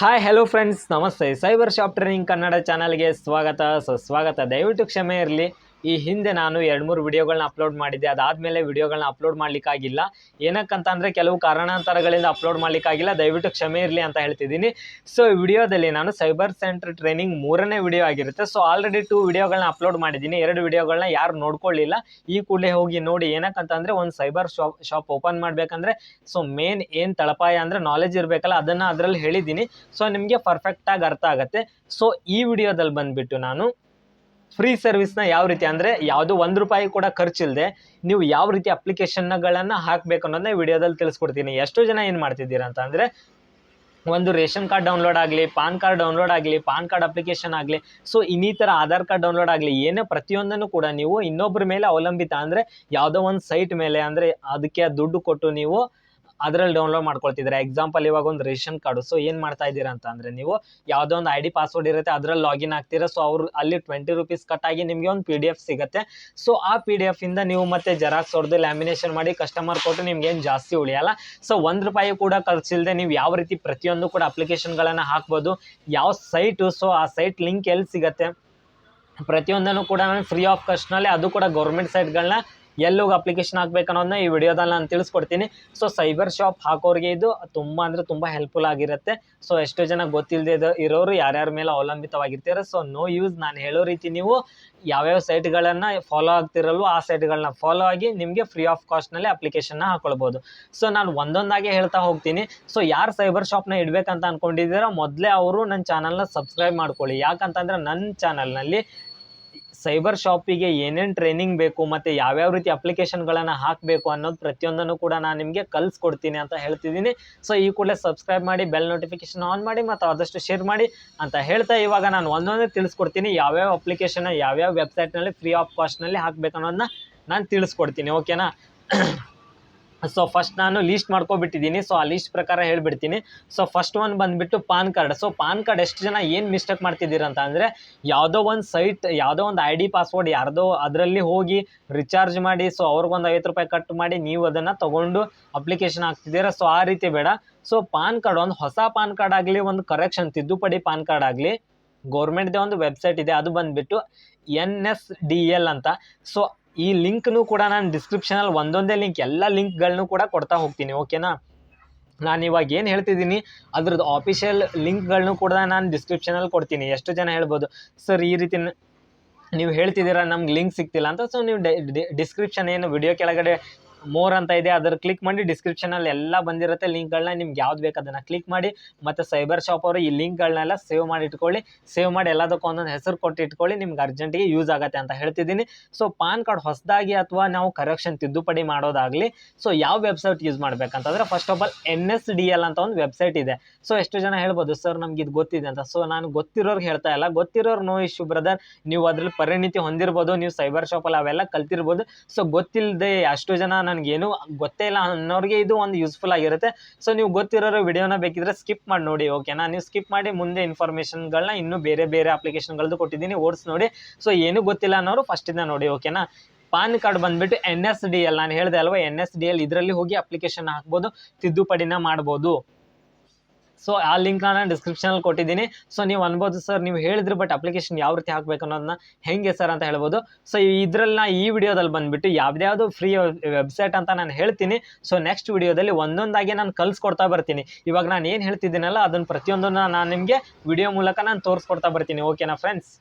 Hi hello friends namaste. Cyber shop training Kannada ಚಾನಲ್ಗೆ ಸ್ವಾಗತ. ಸ್ವಾಗತ. ದಯವಿಟ್ಟು ಕ್ಷಮೆ ಇರಲಿ. ಈ ಹಿಂದೆ ನಾನು ಎರಡು ಮೂರು ವಿಡಿಯೋಗಳನ್ನ ಅಪ್ಲೋಡ್ ಮಾಡಿದ್ದೆ. ಅದಾದಮೇಲೆ ವಿಡಿಯೋಗಳನ್ನ ಅಪ್ಲೋಡ್ ಮಾಡಲಿಕ್ಕಾಗಿಲ್ಲ. ಏನಕ್ಕಂತ ಅಂದರೆ ಕೆಲವು ಕಾರಣಾಂತರಗಳಿಂದ ಅಪ್ಲೋಡ್ ಮಾಡಲಿಕ್ಕಾಗಿಲ್ಲ. ದಯವಿಟ್ಟು ಕ್ಷಮೆ ಇರಲಿ ಅಂತ ಹೇಳ್ತಿದ್ದೀನಿ. ಸೊ ಈ ವಿಡಿಯೋದಲ್ಲಿ ನಾನು ಸೈಬರ್ ಸೆಂಟರ್ ಟ್ರೈನಿಂಗ್ ಮೂರನೇ ವಿಡಿಯೋ ಆಗಿರುತ್ತೆ. ಸೊ ಆಲ್ರೆಡಿ ಟೂ ವಿಡಿಯೋಗಳನ್ನ ಅಪ್ಲೋಡ್ ಮಾಡಿದ್ದೀನಿ. ಎರಡು ವಿಡಿಯೋಗಳನ್ನ ಯಾರು ನೋಡ್ಕೊಳ್ಳಿಲ್ಲ. ಈ ಕೂಡಲೇ ಹೋಗಿ ನೋಡಿ ಏನಕ್ಕಂತಂದರೆ ಒಂದು ಸೈಬರ್ ಶಾಪ್ ಶಾಪ್ ಓಪನ್ ಮಾಡಬೇಕಂದ್ರೆ ಸೊ ಮೇನ್ ಏನು ತಳಪಾಯ ಅಂದರೆ ನಾಲೆಜ್ ಇರಬೇಕಲ್ಲ, ಅದನ್ನು ಅದರಲ್ಲಿ ಹೇಳಿದ್ದೀನಿ. ಸೊ ನಿಮಗೆ ಪರ್ಫೆಕ್ಟಾಗಿ ಅರ್ಥ ಆಗುತ್ತೆ. ಸೊ ಈ ವಿಡಿಯೋದಲ್ಲಿ ಬಂದುಬಿಟ್ಟು ನಾನು ಫ್ರೀ ಸರ್ವಿಸ್ನ ಯಾವ ರೀತಿ ಅಂದರೆ ಯಾವುದು ಒಂದು ರೂಪಾಯಿ ಕೂಡ ಖರ್ಚಿಲ್ಲದೆ ನೀವು ಯಾವ ರೀತಿ ಅಪ್ಲಿಕೇಶನ್ಗಳನ್ನು ಹಾಕಬೇಕು ಅನ್ನೋದನ್ನ ವಿಡಿಯೋದಲ್ಲಿ ತಿಳಿಸ್ಕೊಡ್ತೀನಿ. ಎಷ್ಟೋ ಜನ ಏನು ಮಾಡ್ತಿದ್ದೀರಾ ಅಂತ ಅಂದರೆ ಒಂದು ರೇಷನ್ ಕಾರ್ಡ್ ಡೌನ್ಲೋಡ್ ಆಗಲಿ, ಪಾನ್ ಕಾರ್ಡ್ ಡೌನ್ಲೋಡ್ ಆಗಲಿ, ಪಾನ್ ಕಾರ್ಡ್ ಅಪ್ಲಿಕೇಶನ್ ಆಗಲಿ, ಸೊ ಇನ್ನಿತರ ಆಧಾರ್ ಕಾರ್ಡ್ ಡೌನ್ಲೋಡ್ ಆಗಲಿ, ಏನೇ ಪ್ರತಿಯೊಂದನ್ನು ಕೂಡ ನೀವು ಇನ್ನೊಬ್ಬರ ಮೇಲೆ ಅವಲಂಬಿತ ಅಂದರೆ ಯಾವುದೋ ಒಂದು ಸೈಟ್ ಮೇಲೆ ಅಂದರೆ ಅದಕ್ಕೆ ದುಡ್ಡು ಕೊಟ್ಟು ನೀವು ಅದರಲ್ಲಿ ಡೌನ್ಲೋಡ್ ಮಾಡ್ಕೊಳ್ತಿದ್ರೆ ಎಕ್ಸಾಂಪಲ್ ಇವಾಗ ಒಂದು ರೇಷನ್ ಕಾರ್ಡು. ಸೊ ಏನು ಮಾಡ್ತಾ ಇದ್ದೀರಾ ಅಂತ ಅಂದರೆ ನೀವು ಯಾವುದೋ ಒಂದು ಐ ಡಿ ಪಾಸ್ವರ್ಡ್ ಇರುತ್ತೆ, ಅದ್ರಲ್ಲಿ ಲಾಗಿನ್ ಆಗ್ತೀರಾ. ಸೊ ಅವ್ರು ಅಲ್ಲಿ ಟ್ವೆಂಟಿ ರುಪೀಸ್ ಕಟ್ ಆಗಿ ನಿಮಗೆ ಒಂದು ಪಿ ಡಿ ಎಫ್ ಸಿಗುತ್ತೆ. ಸೊ ಆ ಪಿ ಡಿ ಎಫಿಂದ ನೀವು ಮತ್ತೆ ಜೆರಾಕ್ಸ್ ಹೊಡೆದು ಲ್ಯಾಮಿನೇಷನ್ ಮಾಡಿ ಕಸ್ಟಮರ್ ಕೊಟ್ಟು ನಿಮ್ಗೆ ಏನು ಜಾಸ್ತಿ ಉಳಿಯಲ್ಲ. ಸೊ ಒಂದು ರೂಪಾಯಿ ಕೂಡ ಖರ್ಚಿಲ್ಲದೆ ನೀವು ಯಾವ ರೀತಿ ಪ್ರತಿಯೊಂದು ಕೂಡ ಅಪ್ಲಿಕೇಶನ್ಗಳನ್ನು ಹಾಕ್ಬೋದು, ಯಾವ ಸೈಟು ಸೊ ಆ ಸೈಟ್ ಲಿಂಕ್ ಎಲ್ಲಿ ಸಿಗುತ್ತೆ, ಪ್ರತಿಯೊಂದನ್ನು ಕೂಡ ಫ್ರೀ ಆಫ್ ಕಾಸ್ಟ್ನಲ್ಲಿ ಅದು ಕೂಡ ಗೌರ್ಮೆಂಟ್ ಸೈಟ್ಗಳನ್ನ ಎಲ್ಲೋಗಿ ಅಪ್ಲಿಕೇಶನ್ ಹಾಕ್ಬೇಕು ಅನ್ನೋದನ್ನ ಈ ವಿಡಿಯೋದಲ್ಲಿ ನಾನು ತಿಳಿಸ್ಕೊಡ್ತೀನಿ. ಸೊ ಸೈಬರ್ ಶಾಪ್ ಹಾಕೋರಿಗೆ ಇದು ತುಂಬ ಅಂದರೆ ತುಂಬ ಹೆಲ್ಪ್ಫುಲ್ ಆಗಿರುತ್ತೆ. ಸೊ ಎಷ್ಟೋ ಜನ ಗೊತ್ತಿಲ್ಲದೆ ಇರೋರು ಯಾರ್ಯಾರ ಮೇಲೆ ಅವಲಂಬಿತವಾಗಿರ್ತಾರೆ. ಸೊ ನೋ ಯೂಸ್ ನಾನು ಹೇಳೋ ರೀತಿ ನೀವು ಯಾವ್ಯಾವ ಸೈಟ್ಗಳನ್ನು ಫಾಲೋ ಆಗ್ತಿರಲ್ವೋ ಆ ಸೈಟ್ಗಳನ್ನ ಫಾಲೋ ಆಗಿ ನಿಮಗೆ ಫ್ರೀ ಆಫ್ ಕಾಸ್ಟ್ನಲ್ಲಿ ಅಪ್ಲಿಕೇಶನ್ನ ಹಾಕೊಳ್ಬೋದು. ಸೊ ನಾನು ಒಂದೊಂದಾಗಿ ಹೇಳ್ತಾ ಹೋಗ್ತೀನಿ. ಸೊ ಯಾರು ಸೈಬರ್ ಶಾಪ್ನ ಇಡಬೇಕಂತ ಅಂದ್ಕೊಂಡಿದ್ದೀರೋ ಮೊದಲೇ ಅವರು ನನ್ನ ಚಾನಲ್ನ ಸಬ್ಸ್ಕ್ರೈಬ್ ಮಾಡ್ಕೊಳ್ಳಿ. ಯಾಕಂತಂದ್ರೆ ನನ್ನ ಚಾನಲ್ನಲ್ಲಿ ಸೈಬರ್ ಶಾಪಿಗೆ ಏನೇನು ಟ್ರೈನಿಂಗ್ ಬೇಕು ಮತ್ತು ಯಾವ್ಯಾವ ರೀತಿ ಅಪ್ಲಿಕೇಶನ್ಗಳನ್ನು ಹಾಕಬೇಕು ಅನ್ನೋದು ಪ್ರತಿಯೊಂದನ್ನು ಕೂಡ ನಾನು ನಿಮಗೆ ಕಲಿಸ್ಕೊಡ್ತೀನಿ ಅಂತ ಹೇಳ್ತಿದ್ದೀನಿ. ಸೊ ಈ ಕೂಡಲೇ ಸಬ್ಸ್ಕ್ರೈಬ್ ಮಾಡಿ ಬೆಲ್ ನೋಟಿಫಿಕೇಶನ್ ಆನ್ ಮಾಡಿ ಮತ್ತು ಆದಷ್ಟು ಶೇರ್ ಮಾಡಿ ಅಂತ ಹೇಳ್ತಾ ಇವಾಗ ನಾನು ಒಂದೊಂದೇ ತಿಳಿಸ್ಕೊಡ್ತೀನಿ. ಯಾವ್ಯಾವ ಅಪ್ಲಿಕೇಶನ್ ಯಾವ್ಯಾವ ವೆಬ್ಸೈಟ್ನಲ್ಲಿ ಫ್ರೀ ಆಫ್ ಕಾಸ್ಟ್ನಲ್ಲಿ ಹಾಕಬೇಕು ಅನ್ನೋದನ್ನ ನಾನು ತಿಳಿಸ್ಕೊಡ್ತೀನಿ. ಓಕೆನಾ ಸೊ ಫಸ್ಟ್ ನಾನು ಲೀಸ್ಟ್ ಮಾಡ್ಕೊಬಿಟ್ಟಿದ್ದೀನಿ. ಸೊ ಆ ಲೀಸ್ಟ್ ಪ್ರಕಾರ ಹೇಳ್ಬಿಡ್ತೀನಿ. ಸೊ ಫಸ್ಟ್ ಒನ್ ಬಂದುಬಿಟ್ಟು PAN card. So PAN card ಎಷ್ಟು ಜನ ಏನು ಮಿಸ್ಟೇಕ್ ಮಾಡ್ತಿದ್ದೀರ ಅಂತ ಅಂದರೆ, ಯಾವುದೋ ಒಂದು ಸೈಟ್ ಯಾವುದೋ ಒಂದು ಐ ಡಿ ಪಾಸ್ವರ್ಡ್ ಯಾರ್ದೋ ಅದರಲ್ಲಿ ಹೋಗಿ ರಿಚಾರ್ಜ್ ಮಾಡಿ ಸೊ ಅವ್ರಿಗೊಂದು ಐವತ್ತು ರೂಪಾಯಿ ಕಟ್ ಮಾಡಿ ನೀವು ಅದನ್ನು ತೊಗೊಂಡು ಅಪ್ಲಿಕೇಶನ್ ಹಾಕ್ತಿದ್ದೀರಾ. ಸೊ ಆ ರೀತಿ ಬೇಡ. ಸೊ ಪಾನ್ ಕಾರ್ಡ್ ಒಂದು ಹೊಸ ಪಾನ್ ಕಾರ್ಡ್ ಆಗಲಿ, ಒಂದು ಕರೆಕ್ಷನ್ ತಿದ್ದುಪಡಿ ಪಾನ್ ಕಾರ್ಡ್ ಆಗಲಿ, ಗೌರ್ಮೆಂಟ್ದೇ ಒಂದು ವೆಬ್ಸೈಟ್ ಇದೆ. ಅದು ಬಂದುಬಿಟ್ಟು ಎನ್ ಎಸ್ ಡಿ ಎಲ್ ಅಂತ. ಸೊ ಈ ಲಿಂಕ್ನು ಕೂಡ ನಾನು ಡಿಸ್ಕ್ರಿಪ್ಷನಲ್ಲಿ ಒಂದೊಂದೇ ಲಿಂಕ್ ಎಲ್ಲ ಲಿಂಕ್ಗಳನ್ನೂ ಕೂಡ ಕೊಡ್ತಾ ಹೋಗ್ತೀನಿ, ಓಕೆನಾ? ನಾನು ಇವಾಗ ಏನು ಹೇಳ್ತಿದ್ದೀನಿ, ಅದ್ರದ್ದು ಆಫಿಷಿಯಲ್ ಲಿಂಕ್ಗಳನ್ನೂ ಕೂಡ ನಾನು ಡಿಸ್ಕ್ರಿಪ್ಷನಲ್ಲಿ ಕೊಡ್ತೀನಿ, ಎಷ್ಟು ಜನ ಹೇಳ್ಬೋದು? ಸರ್, ಈ ರೀತಿ ನೀವು ಹೇಳ್ತಿದ್ದೀರಾ ನಮ್ಗೆ ಲಿಂಕ್ ಸಿಗ್ತಿಲ್ಲ ಅಂತ, ಸೊ ನೀವು ಡಿಸ್ಕ್ರಿಪ್ಷನ್ ಏನು ವಿಡಿಯೋ ಕೆಳಗಡೆ ಮೋರ್ ಅಂತ ಇದೆ, ಅದರ ಕ್ಲಿಕ್ ಮಾಡಿ ಡಿಸ್ಕ್ರಿಪ್ಷನಲ್ಲಿ ಎಲ್ಲ ಬಂದಿರುತ್ತೆ ಲಿಂಕ್ಗಳನ್ನ ನಿಮ್ಗೆ ಯಾವ್ದು ಬೇಕು ಅದನ್ನು ಕ್ಲಿಕ್ ಮಾಡಿ, ಮತ್ತು ಸೈಬರ್ ಶಾಪ್ ಅವರು ಈ ಲಿಂಕ್ಗಳನ್ನೆಲ್ಲ ಸೇವ್ ಮಾಡಿ ಇಟ್ಕೊಳ್ಳಿ, ಸೇವ್ ಮಾಡಿ ಎಲ್ಲದಕ್ಕೂ ಒಂದೊಂದು ಹೆಸರು ಕೊಟ್ಟು ಇಟ್ಕೊಳ್ಳಿ, ನಿಮ್ಗೆ ಅರ್ಜೆಂಟಿಗೆ ಯೂಸ್ ಆಗುತ್ತೆ ಅಂತ ಹೇಳ್ತಿದ್ದೀನಿ. ಸೊ ಪಾನ್ ಕಾರ್ಡ್ ಹೊಸದಾಗಿ ಅಥವಾ ನಾವು ಕರೆಕ್ಷನ್ ತಿದ್ದುಪಡಿ ಮಾಡೋದಾಗಲಿ ಸೊ ಯಾವ website use ಮಾಡ್ಬೇಕಂತಂದ್ರೆ first of all N S D L ಅಂತ ಒಂದು ವೆಬ್ಸೈಟ್ ಇದೆ. ಸೊ ಎಷ್ಟು ಜನ ಹೇಳ್ಬೋದು, ಸರ್, ನಮ್ಗೆ ಇದು ಗೊತ್ತಿದೆ ಅಂತ. ಸೊ ನಾನು ಗೊತ್ತಿರೋರ್ಗೆ ಹೇಳ್ತಾ ಇಲ್ಲ, ಗೊತ್ತಿರೋರು ನೋ ಇಶ್ಯೂ ಬ್ರದರ್, ನೀವು ಅದ್ರಲ್ಲಿ ಪರಿಣಿತಿ ಹೊಂದಿರ್ಬೋದು, ನೀವು ಸೈಬರ್ ಶಾಪಲ್ಲಿ ಅವೆಲ್ಲ ಕಲ್ತಿರ್ಬೋದು. ಸೊ ಗೊತ್ತಿಲ್ಲದೆ ಅಷ್ಟು ಜನ ನನಗೇನು ಗೊತ್ತೇ ಇಲ್ಲ, ಅನ್ನೋರಿಗೆ ಇದು ಒಂದು ಯೂಸ್ಫುಲ್ ಆಗಿರುತ್ತೆ. ಸೊ ನೀವು ಗೊತ್ತಿರೋರು ವಿಡಿಯೋನ ಬೇಕಿದ್ರೆ ಸ್ಕಿಪ್ ಮಾಡಿ ನೋಡಿ ಓಕೆನಾ ನೀವು ಸ್ಕಿಪ್ ಮಾಡಿ ಮುಂದೆ ಇನ್ಫಾರ್ಮೇಷನ್ಗಳನ್ನ ಇನ್ನೂ ಬೇರೆ ಬೇರೆ ಅಪ್ಲಿಕೇಶನ್ಗಳದ್ದು ಕೊಟ್ಟಿದ್ದೀನಿ, ಓಡಿಸಿ ನೋಡಿ. ಸೊ ಏನು ಗೊತ್ತಿಲ್ಲ ಅನ್ನೋರು ಫಸ್ಟಿಂದ ನೋಡಿ ಓಕೆನಾ ಪಾನ್ ಕಾರ್ಡ್ ಬಂದ್ಬಿಟ್ಟು ಎನ್ ಎಸ್ ಡಿ ಎಲ್ ನಾನು ಹೇಳಿದೆ ಅಲ್ವಾ ಎನ್ ಎಸ್ ಡಿ ಎಲ್ ಇದರಲ್ಲಿ ಹೋಗಿ ಅಪ್ಲಿಕೇಶನ್ ಹಾಕ್ಬೋದು, ತಿದ್ದುಪಡಿನ ಮಾಡ್ಬೋದು. ಸೊ ಆ ಲಿಂಕ್ನ ನಾನು ಡಿಸ್ಕ್ರಿಪ್ಷನಲ್ಲಿ ಕೊಟ್ಟಿದ್ದೀನಿ. ಸೊ ನೀವು ಅನ್ಬೋದು ಸರ್ ನೀವು ಹೇಳಿದ್ರು ಬಟ್ ಅಪ್ಲಿಕೇಶನ್ ಯಾವ ರೀತಿ ಹಾಕಬೇಕು ಅನ್ನೋದನ್ನ ಹೆಂಗೆ ಸರ್ ಅಂತ ಹೇಳ್ಬೋದು. ಸೊ ಇದರಲ್ಲಿ ನಾ ಈ ವಿಡಿಯೋದಲ್ಲಿ ಬಂದುಬಿಟ್ಟು ಯಾವ್ದ್ಯಾವುದು ಫ್ರೀ ವೆಬ್ಸೈಟ್ ಅಂತ ನಾನು ಹೇಳ್ತೀನಿ. ಸೊ ನೆಕ್ಸ್ಟ್ ವಿಡಿಯೋದಲ್ಲಿ ಒಂದೊಂದಾಗಿ ನಾನು ಕಲಿಸ್ಕೊಡ್ತಾ ಬರ್ತೀನಿ. ಇವಾಗ ನಾನು ಏನು ಹೇಳ್ತಿದ್ದೀನಲ್ಲ ಅದನ್ನು ಪ್ರತಿಯೊಂದನ್ನು ನಾನು ನಿಮಗೆ ವಿಡಿಯೋ ಮೂಲಕ ನಾನು ತೋರಿಸ್ಕೊಡ್ತಾ ಬರ್ತೀನಿ. ಓಕೆನಾ friends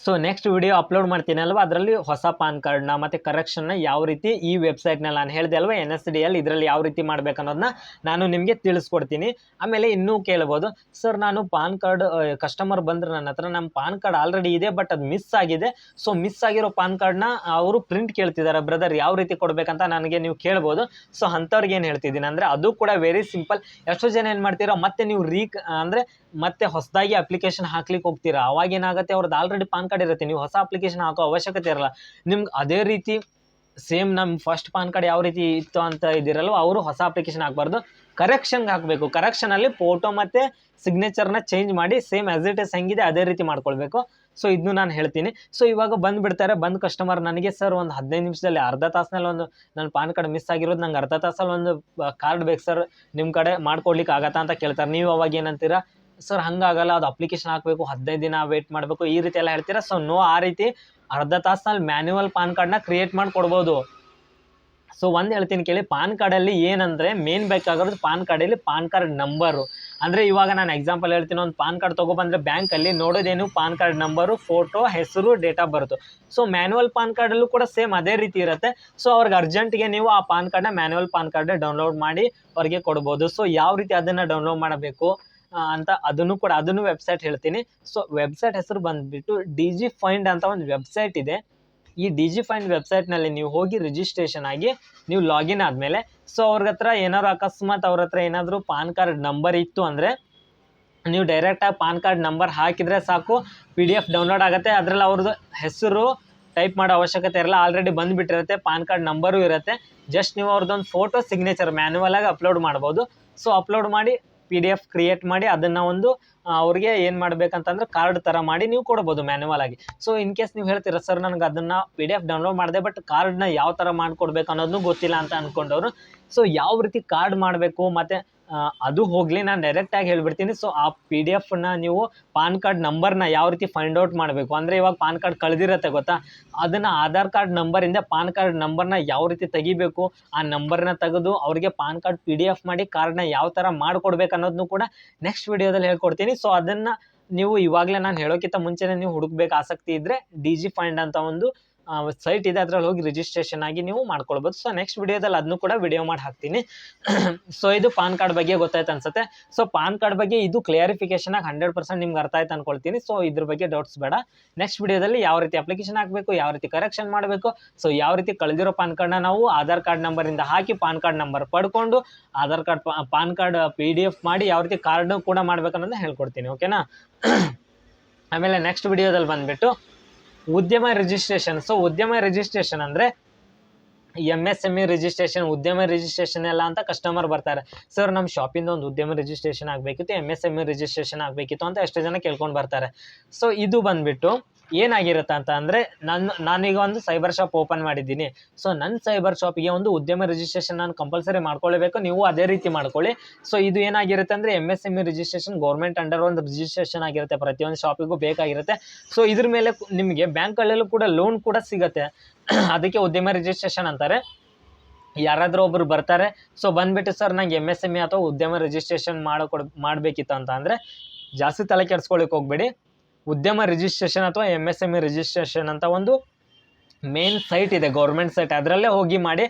so next video upload ಮಾಡ್ತೀನಿ ಅಲ್ವಾ ಅದರಲ್ಲಿ ಹೊಸ ಪಾನ್ ಕಾರ್ಡ್ನ ಮತ್ತು ಕರೆಕ್ಷನ್ನ ಯಾವ ರೀತಿ ಈ ವೆಬ್ಸೈಟ್ನಲ್ಲಿ ನಾನು ಹೇಳಿದೆ ಅಲ್ವಾ? ಎನ್ ಎಸ್ ಡಿ ಎಲ್ ಇದರಲ್ಲಿ ಯಾವ ರೀತಿ ಮಾಡ್ಬೇಕು ಅನ್ನೋದನ್ನ ನಾನು ನಿಮಗೆ ತಿಳಿಸ್ಕೊಡ್ತೀನಿ. ಆಮೇಲೆ ಇನ್ನೂ ಕೇಳ್ಬೋದು. ಸರ್ ನಾನು ಪಾನ್ ಕಾರ್ಡ್ ಕಸ್ಟಮರ್ ಬಂದ್ರೆ ನನ್ನ ಹತ್ರ ನಮ್ಮ ಪಾನ್ ಕಾರ್ಡ್ ಆಲ್ರೆಡಿ ಇದೆ ಬಟ್ ಅದು ಮಿಸ್ ಆಗಿದೆ. ಸೊ ಮಿಸ್ ಆಗಿರೋ ಪಾನ್ ಕಾರ್ಡ್ನ ಅವರು ಪ್ರಿಂಟ್ ಕೇಳ್ತಿದ್ದಾರೆ ಬ್ರದರ್ ಯಾವ ರೀತಿ ಕೊಡಬೇಕಂತ ನನಗೆ ನೀವು ಕೇಳ್ಬೋದು. ಸೊ ಅಂಥವ್ರಿಗೆ ಏನು ಹೇಳ್ತಿದ್ದೀನಿ ಅಂದರೆ ಅದು ಕೂಡ ವೆರಿ ಸಿಂಪಲ್ ಎಷ್ಟೋ ಜನ ಏನು ಮಾಡ್ತೀರೋ ಮತ್ತೆ ನೀವು ರೀಕ್ ಅಂದರೆ ಮತ್ತೆ ಹೊಸದಾಗಿ ಅಪ್ಲಿಕೇಶನ್ ಹಾಕ್ಲಿಕ್ಕೆ ಹೋಗ್ತೀರಾ? ಅವಾಗ ಏನಾಗುತ್ತೆ, ಅವ್ರದ್ದು ಆಲ್ರೆಡಿ ಪಾನ್ ಕಾರ್ಡ್ ಇರುತ್ತೆ. ನೀವು ಹೊಸ ಅಪ್ಲಿಕೇಶನ್ ಹಾಕೋ ಅವಶ್ಯಕತೆ ಇರಲ್ಲ. ನಿಮ್ಗೆ ಅದೇ ರೀತಿ ಸೇಮ್ ನಮ್ಮ ಫಸ್ಟ್ ಪಾನ್ ಕಾರ್ಡ್ ಯಾವ ರೀತಿ ಇತ್ತು ಅಂತ ಇದ್ದೀರಲ್ವ ಅವರು ಹೊಸ ಅಪ್ಲಿಕೇಶನ್ ಹಾಕಬಾರ್ದು. ಕರೆಕ್ಷನ್ಗೆ ಹಾಕಬೇಕು. ಕರೆಕ್ಷನಲ್ಲಿ ಫೋಟೋ ಮತ್ತು ಸಿಗ್ನೇಚರ್ನ ಚೇಂಜ್ ಮಾಡಿ ಸೇಮ್ ಆಸ್ ಇಟ್ ಇಸ್ ಹೆಂಗಿದೆ, ಅದೇ ರೀತಿ ಮಾಡ್ಕೊಳ್ಬೇಕು. ಸೊ ಇದನ್ನು ನಾನು ಹೇಳ್ತೀನಿ. ಸೊ ಇವಾಗ ಬಂದುಬಿಡ್ತಾರೆ, ಬಂದು ಕಸ್ಟಮರ್ ನನಗೆ, ಸರ್, ಒಂದು ಹದಿನೈದು ನಿಮಿಷದಲ್ಲಿ ಅರ್ಧ ತಾಸಿನಲ್ಲಿ ಒಂದು ನನ್ನ ಪಾನ್ ಕಾರ್ಡ್ ಮಿಸ್ ಆಗಿರೋದು, ನಂಗೆ ಅರ್ಧ ತಾಸಲ್ಲಿ ಒಂದು ಕಾರ್ಡ್ ಬೇಕು, ಸರ್. ನಿಮ್ಮ ಕಡೆ ಮಾಡ್ಕೊಡ್ಲಿಕ್ಕೆ ಆಗತ್ತಾ? ಅಂತ ಕೇಳ್ತಾರೆ. ನೀವು ಅವಾಗ ಏನಂತೀರಾ? ಸರ್, ಹಂಗಾಗಲ್ಲ, ಅದು ಅಪ್ಲಿಕೇಶನ್ ಹಾಕಬೇಕು, ಹದಿನೈದು ದಿನ ವೇಟ್ ಮಾಡಬೇಕು, ಈ ರೀತಿ ಎಲ್ಲ ಹೇಳ್ತೀರಾ? ಸೊ ನೋ ಆ ರೀತಿ ಅರ್ಧ ತಾಸಿನಲ್ಲಿ ಮ್ಯಾನ್ಯುವಲ್ ಪಾನ್ ಕಾರ್ಡ್ನ ಕ್ರಿಯೇಟ್ ಮಾಡಿ ಕೊಡ್ಬೋದು. ಸೊ ಒಂದು ಹೇಳ್ತೀನಿ ಕೇಳಿ ಪಾನ್ ಕಾರ್ಡಲ್ಲಿ ಏನಂದರೆ ಮೇನ್ ಬೇಕಾಗಿರೋದು ಪಾನ್ ಕಾರ್ಡಲ್ಲಿ ಪಾನ್ ಕಾರ್ಡ್ ನಂಬರು ಅಂದರೆ ಇವಾಗ ನಾನು ಎಕ್ಸಾಂಪಲ್ ಹೇಳ್ತೀನಿ, ಒಂದು ಪಾನ್ ಕಾರ್ಡ್ ತೊಗೊಬಂದರೆ ಬ್ಯಾಂಕಲ್ಲಿ ನೋಡೋದೇನು ಪಾನ್ ಕಾರ್ಡ್ ನಂಬರು ಫೋಟೋ ಹೆಸರು date of birth so manual PAN ಕಾರ್ಡಲ್ಲೂ ಕೂಡ ಸೇಮ್ ಅದೇ ರೀತಿ ಇರುತ್ತೆ. ಸೊ ಅವ್ರಿಗೆ ಅರ್ಜೆಂಟ್ಗೆ ನೀವು ಆ ಪಾನ್ ಕಾರ್ಡ್ನ ಮ್ಯಾನ್ಯುವಲ್ ಪಾನ್ ಕಾರ್ಡ್ನ ಡೌನ್ಲೋಡ್ ಮಾಡಿ ಅವ್ರಿಗೆ ಕೊಡ್ಬೋದು. ಸೊ ಯಾವ ರೀತಿ ಅದನ್ನು ಡೌನ್ಲೋಡ್ ಮಾಡಬೇಕು? ಅಂತ ಅದನ್ನು ಕೂಡ ಅದನ್ನು ವೆಬ್ಸೈಟ್ ಹೇಳ್ತೀನಿ. ಸೊ ವೆಬ್ಸೈಟ್ ಹೆಸರು ಬಂದ್ಬಿಟ್ಟು ಡಿ ಜಿ ಫೈಂಡ್ ಅಂತ ಒಂದು ವೆಬ್ಸೈಟ್ ಇದೆ. ಈ ಡಿ ಜಿ ಫೈಂಡ್ ವೆಬ್ಸೈಟ್ನಲ್ಲಿ ನೀವು ಹೋಗಿ ರಿಜಿಸ್ಟ್ರೇಷನ್ ಆಗಿ ನೀವು ಲಾಗಿನ್ ಆದಮೇಲೆ ಸೊ ಅವ್ರ ಹತ್ರ ಏನಾದ್ರು ಅಕಸ್ಮಾತ್ ಅವ್ರ ಹತ್ರ ಏನಾದರೂ ಪಾನ್ ಕಾರ್ಡ್ ನಂಬರ್ ಇತ್ತು ಅಂದರೆ, ನೀವು ಡೈರೆಕ್ಟಾಗಿ ಪಾನ್ ಕಾರ್ಡ್ ನಂಬರ್ ಹಾಕಿದರೆ ಸಾಕು ಪಿ ಡಿ ಎಫ್ ಡೌನ್ಲೋಡ್ ಆಗುತ್ತೆ. ಅದರಲ್ಲಿ ಅವ್ರದ್ದು ಹೆಸರು ಟೈಪ್ ಮಾಡೋ ಅವಶ್ಯಕತೆ ಇರಲ್ಲ. ಆಲ್ರೆಡಿ ಬಂದುಬಿಟ್ಟಿರುತ್ತೆ, ಪಾನ್ ಕಾರ್ಡ್ ನಂಬರು ಇರುತ್ತೆ. ಜಸ್ಟ್ ನೀವು ಅವ್ರದ್ದೊಂದು ಫೋಟೋ ಸಿಗ್ನೇಚರ್ ಮ್ಯಾನ್ಯುವಲ್ ಆಗಿ ಅಪ್ಲೋಡ್ ಮಾಡ್ಬೋದು. ಸೊ ಅಪ್ಲೋಡ್ ಮಾಡಿ ಪಿ ಡಿ ಎಫ್ ಕ್ರಿಯೇಟ್ ಮಾಡಿ ಅದನ್ನು ಒಂದು ಅವ್ರಿಗೆ ಏನು ಮಾಡ್ಬೇಕಂತಂದ್ರೆ ಕಾರ್ಡ್ ಥರ ಮಾಡಿ ನೀವು ಕೊಡ್ಬೋದು ಮ್ಯಾನ್ಯುವಲ್ ಆಗಿ. ಸೊ ಇನ್ ಕೇಸ್ ನೀವು ಹೇಳ್ತೀರಾ, ಸರ್, ನನಗೆ ಅದನ್ನು ಪಿ ಡಿ ಎಫ್ ಡೌನ್ಲೋಡ್ ಮಾಡಿದೆ ಬಟ್ ಕಾರ್ಡ್ನ ಯಾವ ಥರ ಮಾಡ್ಕೊಡ್ಬೇಕು ಅನ್ನೋದನ್ನು ಗೊತ್ತಿಲ್ಲ ಅಂತ ಅಂದ್ಕೊಂಡವರು ಸೊ ಯಾವ ರೀತಿ ಕಾರ್ಡ್ ಮಾಡಬೇಕು, ಮತ್ತು ಅದು ಹೋಗಲಿ, ನಾನು ಡೈರೆಕ್ಟಾಗಿ ಹೇಳ್ಬಿಡ್ತೀನಿ. ಸೊ ಆ ಪಿ ಡಿ ಎಫ್ನ ನೀವು ಪಾನ್ ಕಾರ್ಡ್ ನಂಬರ್ನ ಯಾವ ರೀತಿ ಫೈಂಡ್ ಔಟ್ ಮಾಡಬೇಕು, ಅಂದರೆ ಇವಾಗ ಪಾನ್ ಕಾರ್ಡ್ ಕಳೆದಿರತ್ತೆ ಗೊತ್ತಾ? ಅದನ್ನು ಆಧಾರ್ ಕಾರ್ಡ್ ನಂಬರಿಂದ ಪಾನ್ ಕಾರ್ಡ್ ನಂಬರ್ನ ಯಾವ ರೀತಿ ತೆಗಿಬೇಕು, ಆ ನಂಬರ್ನ ತೆಗೆದು ಅವರಿಗೆ PAN card P D F ಮಾಡಿ ಕಾರ್ಡ್ನ ಯಾವ ಥರ ಮಾಡ್ಕೊಡ್ಬೇಕು ಅನ್ನೋದನ್ನು ಕೂಡ ನೆಕ್ಸ್ಟ್ ವಿಡಿಯೋದಲ್ಲಿ ಹೇಳ್ಕೊಡ್ತೀನಿ. ಸೊ ಅದನ್ನ ನೀವು ಇವಾಗಲೇ ನಾನು ಹೇಳೋಕ್ಕಿಂತ ಮುಂಚೆನೇ ನೀವು ಹುಡುಕ್ಬೇಕು ಆಸಕ್ತಿ ಇದ್ದರೆ ಡಿ ಜಿ ಫೈಂಡ್ ಅಂತ ಒಂದು ಸೈಟ್ ಇದೆ, ಅದ್ರಲ್ಲಿ ಹೋಗಿ ರಿಜಿಸ್ಟ್ರೇಷನ್ ಆಗಿ ನೀವು ಮಾಡ್ಕೊಳ್ಬೋದು. ಸೊ ನೆಕ್ಸ್ಟ್ ವಿಡಿಯೋದಲ್ಲಿ ಅದನ್ನು ಕೂಡ ವಿಡಿಯೋ ಮಾಡಿ ಹಾಕ್ತೀನಿ. ಸೊ ಇದು ಪಾನ್ ಕಾರ್ಡ್ ಬಗ್ಗೆ ಗೊತ್ತಾಯ್ತು ಅನ್ಸುತ್ತೆ. ಸೊ ಪಾನ್ ಕಾರ್ಡ್ ಬಗ್ಗೆ ಇದು ಕ್ಲಿಯರಿಫಿಕೇಶನ್ ಆಗಿ ಹಂಡ್ರೆಡ್ ಪರ್ಸೆಂಟ್ ನಿಮ್ಗೆ ಅರ್ಥ ಆಯ್ತು ಅನ್ಕೊಳ್ತೀನಿ. ಸೊ ಇದ್ರ ಬಗ್ಗೆ ಡೌಟ್ಸ್ ಬೇಡ. ನೆಕ್ಸ್ಟ್ ವಿಡಿಯೋದಲ್ಲಿ ಯಾವ ರೀತಿ ಅಪ್ಲಿಕೇಶನ್ ಹಾಕಬೇಕು, ಯಾವ ರೀತಿ ಕರೆಕ್ಷನ್ ಮಾಡಬೇಕು ಸೊ ಯಾವ ರೀತಿ ಕಳೆದಿರೋ ಪಾನ್ ಕಾರ್ಡ್ನ ನಾವು ಆಧಾರ್ ಕಾರ್ಡ್ ನಂಬರಿಂದ ಹಾಕಿ ಪಾನ್ ಕಾರ್ಡ್ ನಂಬರ್ ಪಡ್ಕೊಂಡು Aadhaar card PAN card P D F ಮಾಡಿ ಯಾವ ರೀತಿ ಕಾರ್ಡ್ ಕೂಡ ಮಾಡ್ಬೇಕು ಅನ್ನೋದನ್ನ ಹೇಳ್ಕೊಡ್ತೀನಿ ಓಕೆನಾ ಆಮೇಲೆ ನೆಕ್ಸ್ಟ್ ವಿಡಿಯೋದಲ್ಲಿ ಬಂದುಬಿಟ್ಟು Udyam registration so Udyam registration ಅಂದರೆ M S M E registration Udyam registration ಎಲ್ಲ ಅಂತ ಕಸ್ಟಮರ್ ಬರ್ತಾರೆ. ಸರ್ ನಮ್ಮ ಶಾಪಿಂದ ಒಂದು ಉದ್ಯಮ ರಿಜಿಸ್ಟ್ರೇಷನ್ ಆಗಬೇಕಿತ್ತು M S M E registration ಆಗಬೇಕಿತ್ತು ಅಂತ ಎಷ್ಟೋ ಜನ ಕೇಳ್ಕೊಂಡು ಬರ್ತಾರೆ. ಸೊ ಇದು ಬಂದುಬಿಟ್ಟು ಏನಾಗಿರುತ್ತೆ ಅಂತ ಅಂದರೆ ನನ್ನ, ನಾನೀಗ ಒಂದು ಸೈಬರ್ ಶಾಪ್ ಓಪನ್ ಮಾಡಿದ್ದೀನಿ. ಸೊ ನನ್ನ ಸೈಬರ್ ಶಾಪಿಗೆ ಒಂದು ಉದ್ಯಮ ರಿಜಿಸ್ಟ್ರೇಷನ್ ನಾನು ಕಂಪಲ್ಸರಿ ಮಾಡ್ಕೊಳ್ಳೇಬೇಕು ನೀವು ಅದೇ ರೀತಿ ಮಾಡ್ಕೊಳ್ಳಿ. ಸೊ ಇದು ಏನಾಗಿರುತ್ತೆ ಅಂದರೆ M S M E registration government under ಒಂದು ರಿಜಿಸ್ಟ್ರೇಷನ್ ಆಗಿರುತ್ತೆ. ಪ್ರತಿಯೊಂದು ಶಾಪಿಗೂ ಬೇಕಾಗಿರುತ್ತೆ. ಸೊ ಇದ್ರ ಮೇಲೆ ನಿಮಗೆ ಬ್ಯಾಂಕ್ಗಳಲ್ಲೂ ಕೂಡ ಲೋನ್ ಕೂಡ ಸಿಗುತ್ತೆ. ಅದಕ್ಕೆ ಉದ್ಯಮ ರಿಜಿಸ್ಟ್ರೇಷನ್ ಅಂತಾರೆ. ಯಾರಾದರೂ ಒಬ್ರು ಬರ್ತಾರೆ. ಸೊ ಬಂದ್ಬಿಟ್ಟು ಸರ್, ನಂಗೆ ಎಂ ಎಸ್ ಎಂ ಇ ಅಥವಾ ಉದ್ಯಮ ರಿಜಿಸ್ಟ್ರೇಷನ್ ಮಾಡಿಕೊಡ್, ಮಾಡಬೇಕಿತ್ತು ಅಂತ ಅಂದರೆ ಜಾಸ್ತಿ ತಲೆ ಕೆಡಿಸ್ಕೊಳ್ಳಿಕ್ಕೆ ಹೋಗ್ಬೇಡಿ. ಉದ್ಯಮ ರಿಜಿಸ್ಟ್ರೇಷನ್ ಅಥವಾ M S M E registration ಅಂತ ಒಂದು ಮೇನ್ ಸೈಟ್ ಇದೆ ಗೌರ್ಮೆಂಟ್ ಸೈಟ್ ಅದರಲ್ಲೇ ಹೋಗಿ ಮಾಡಿ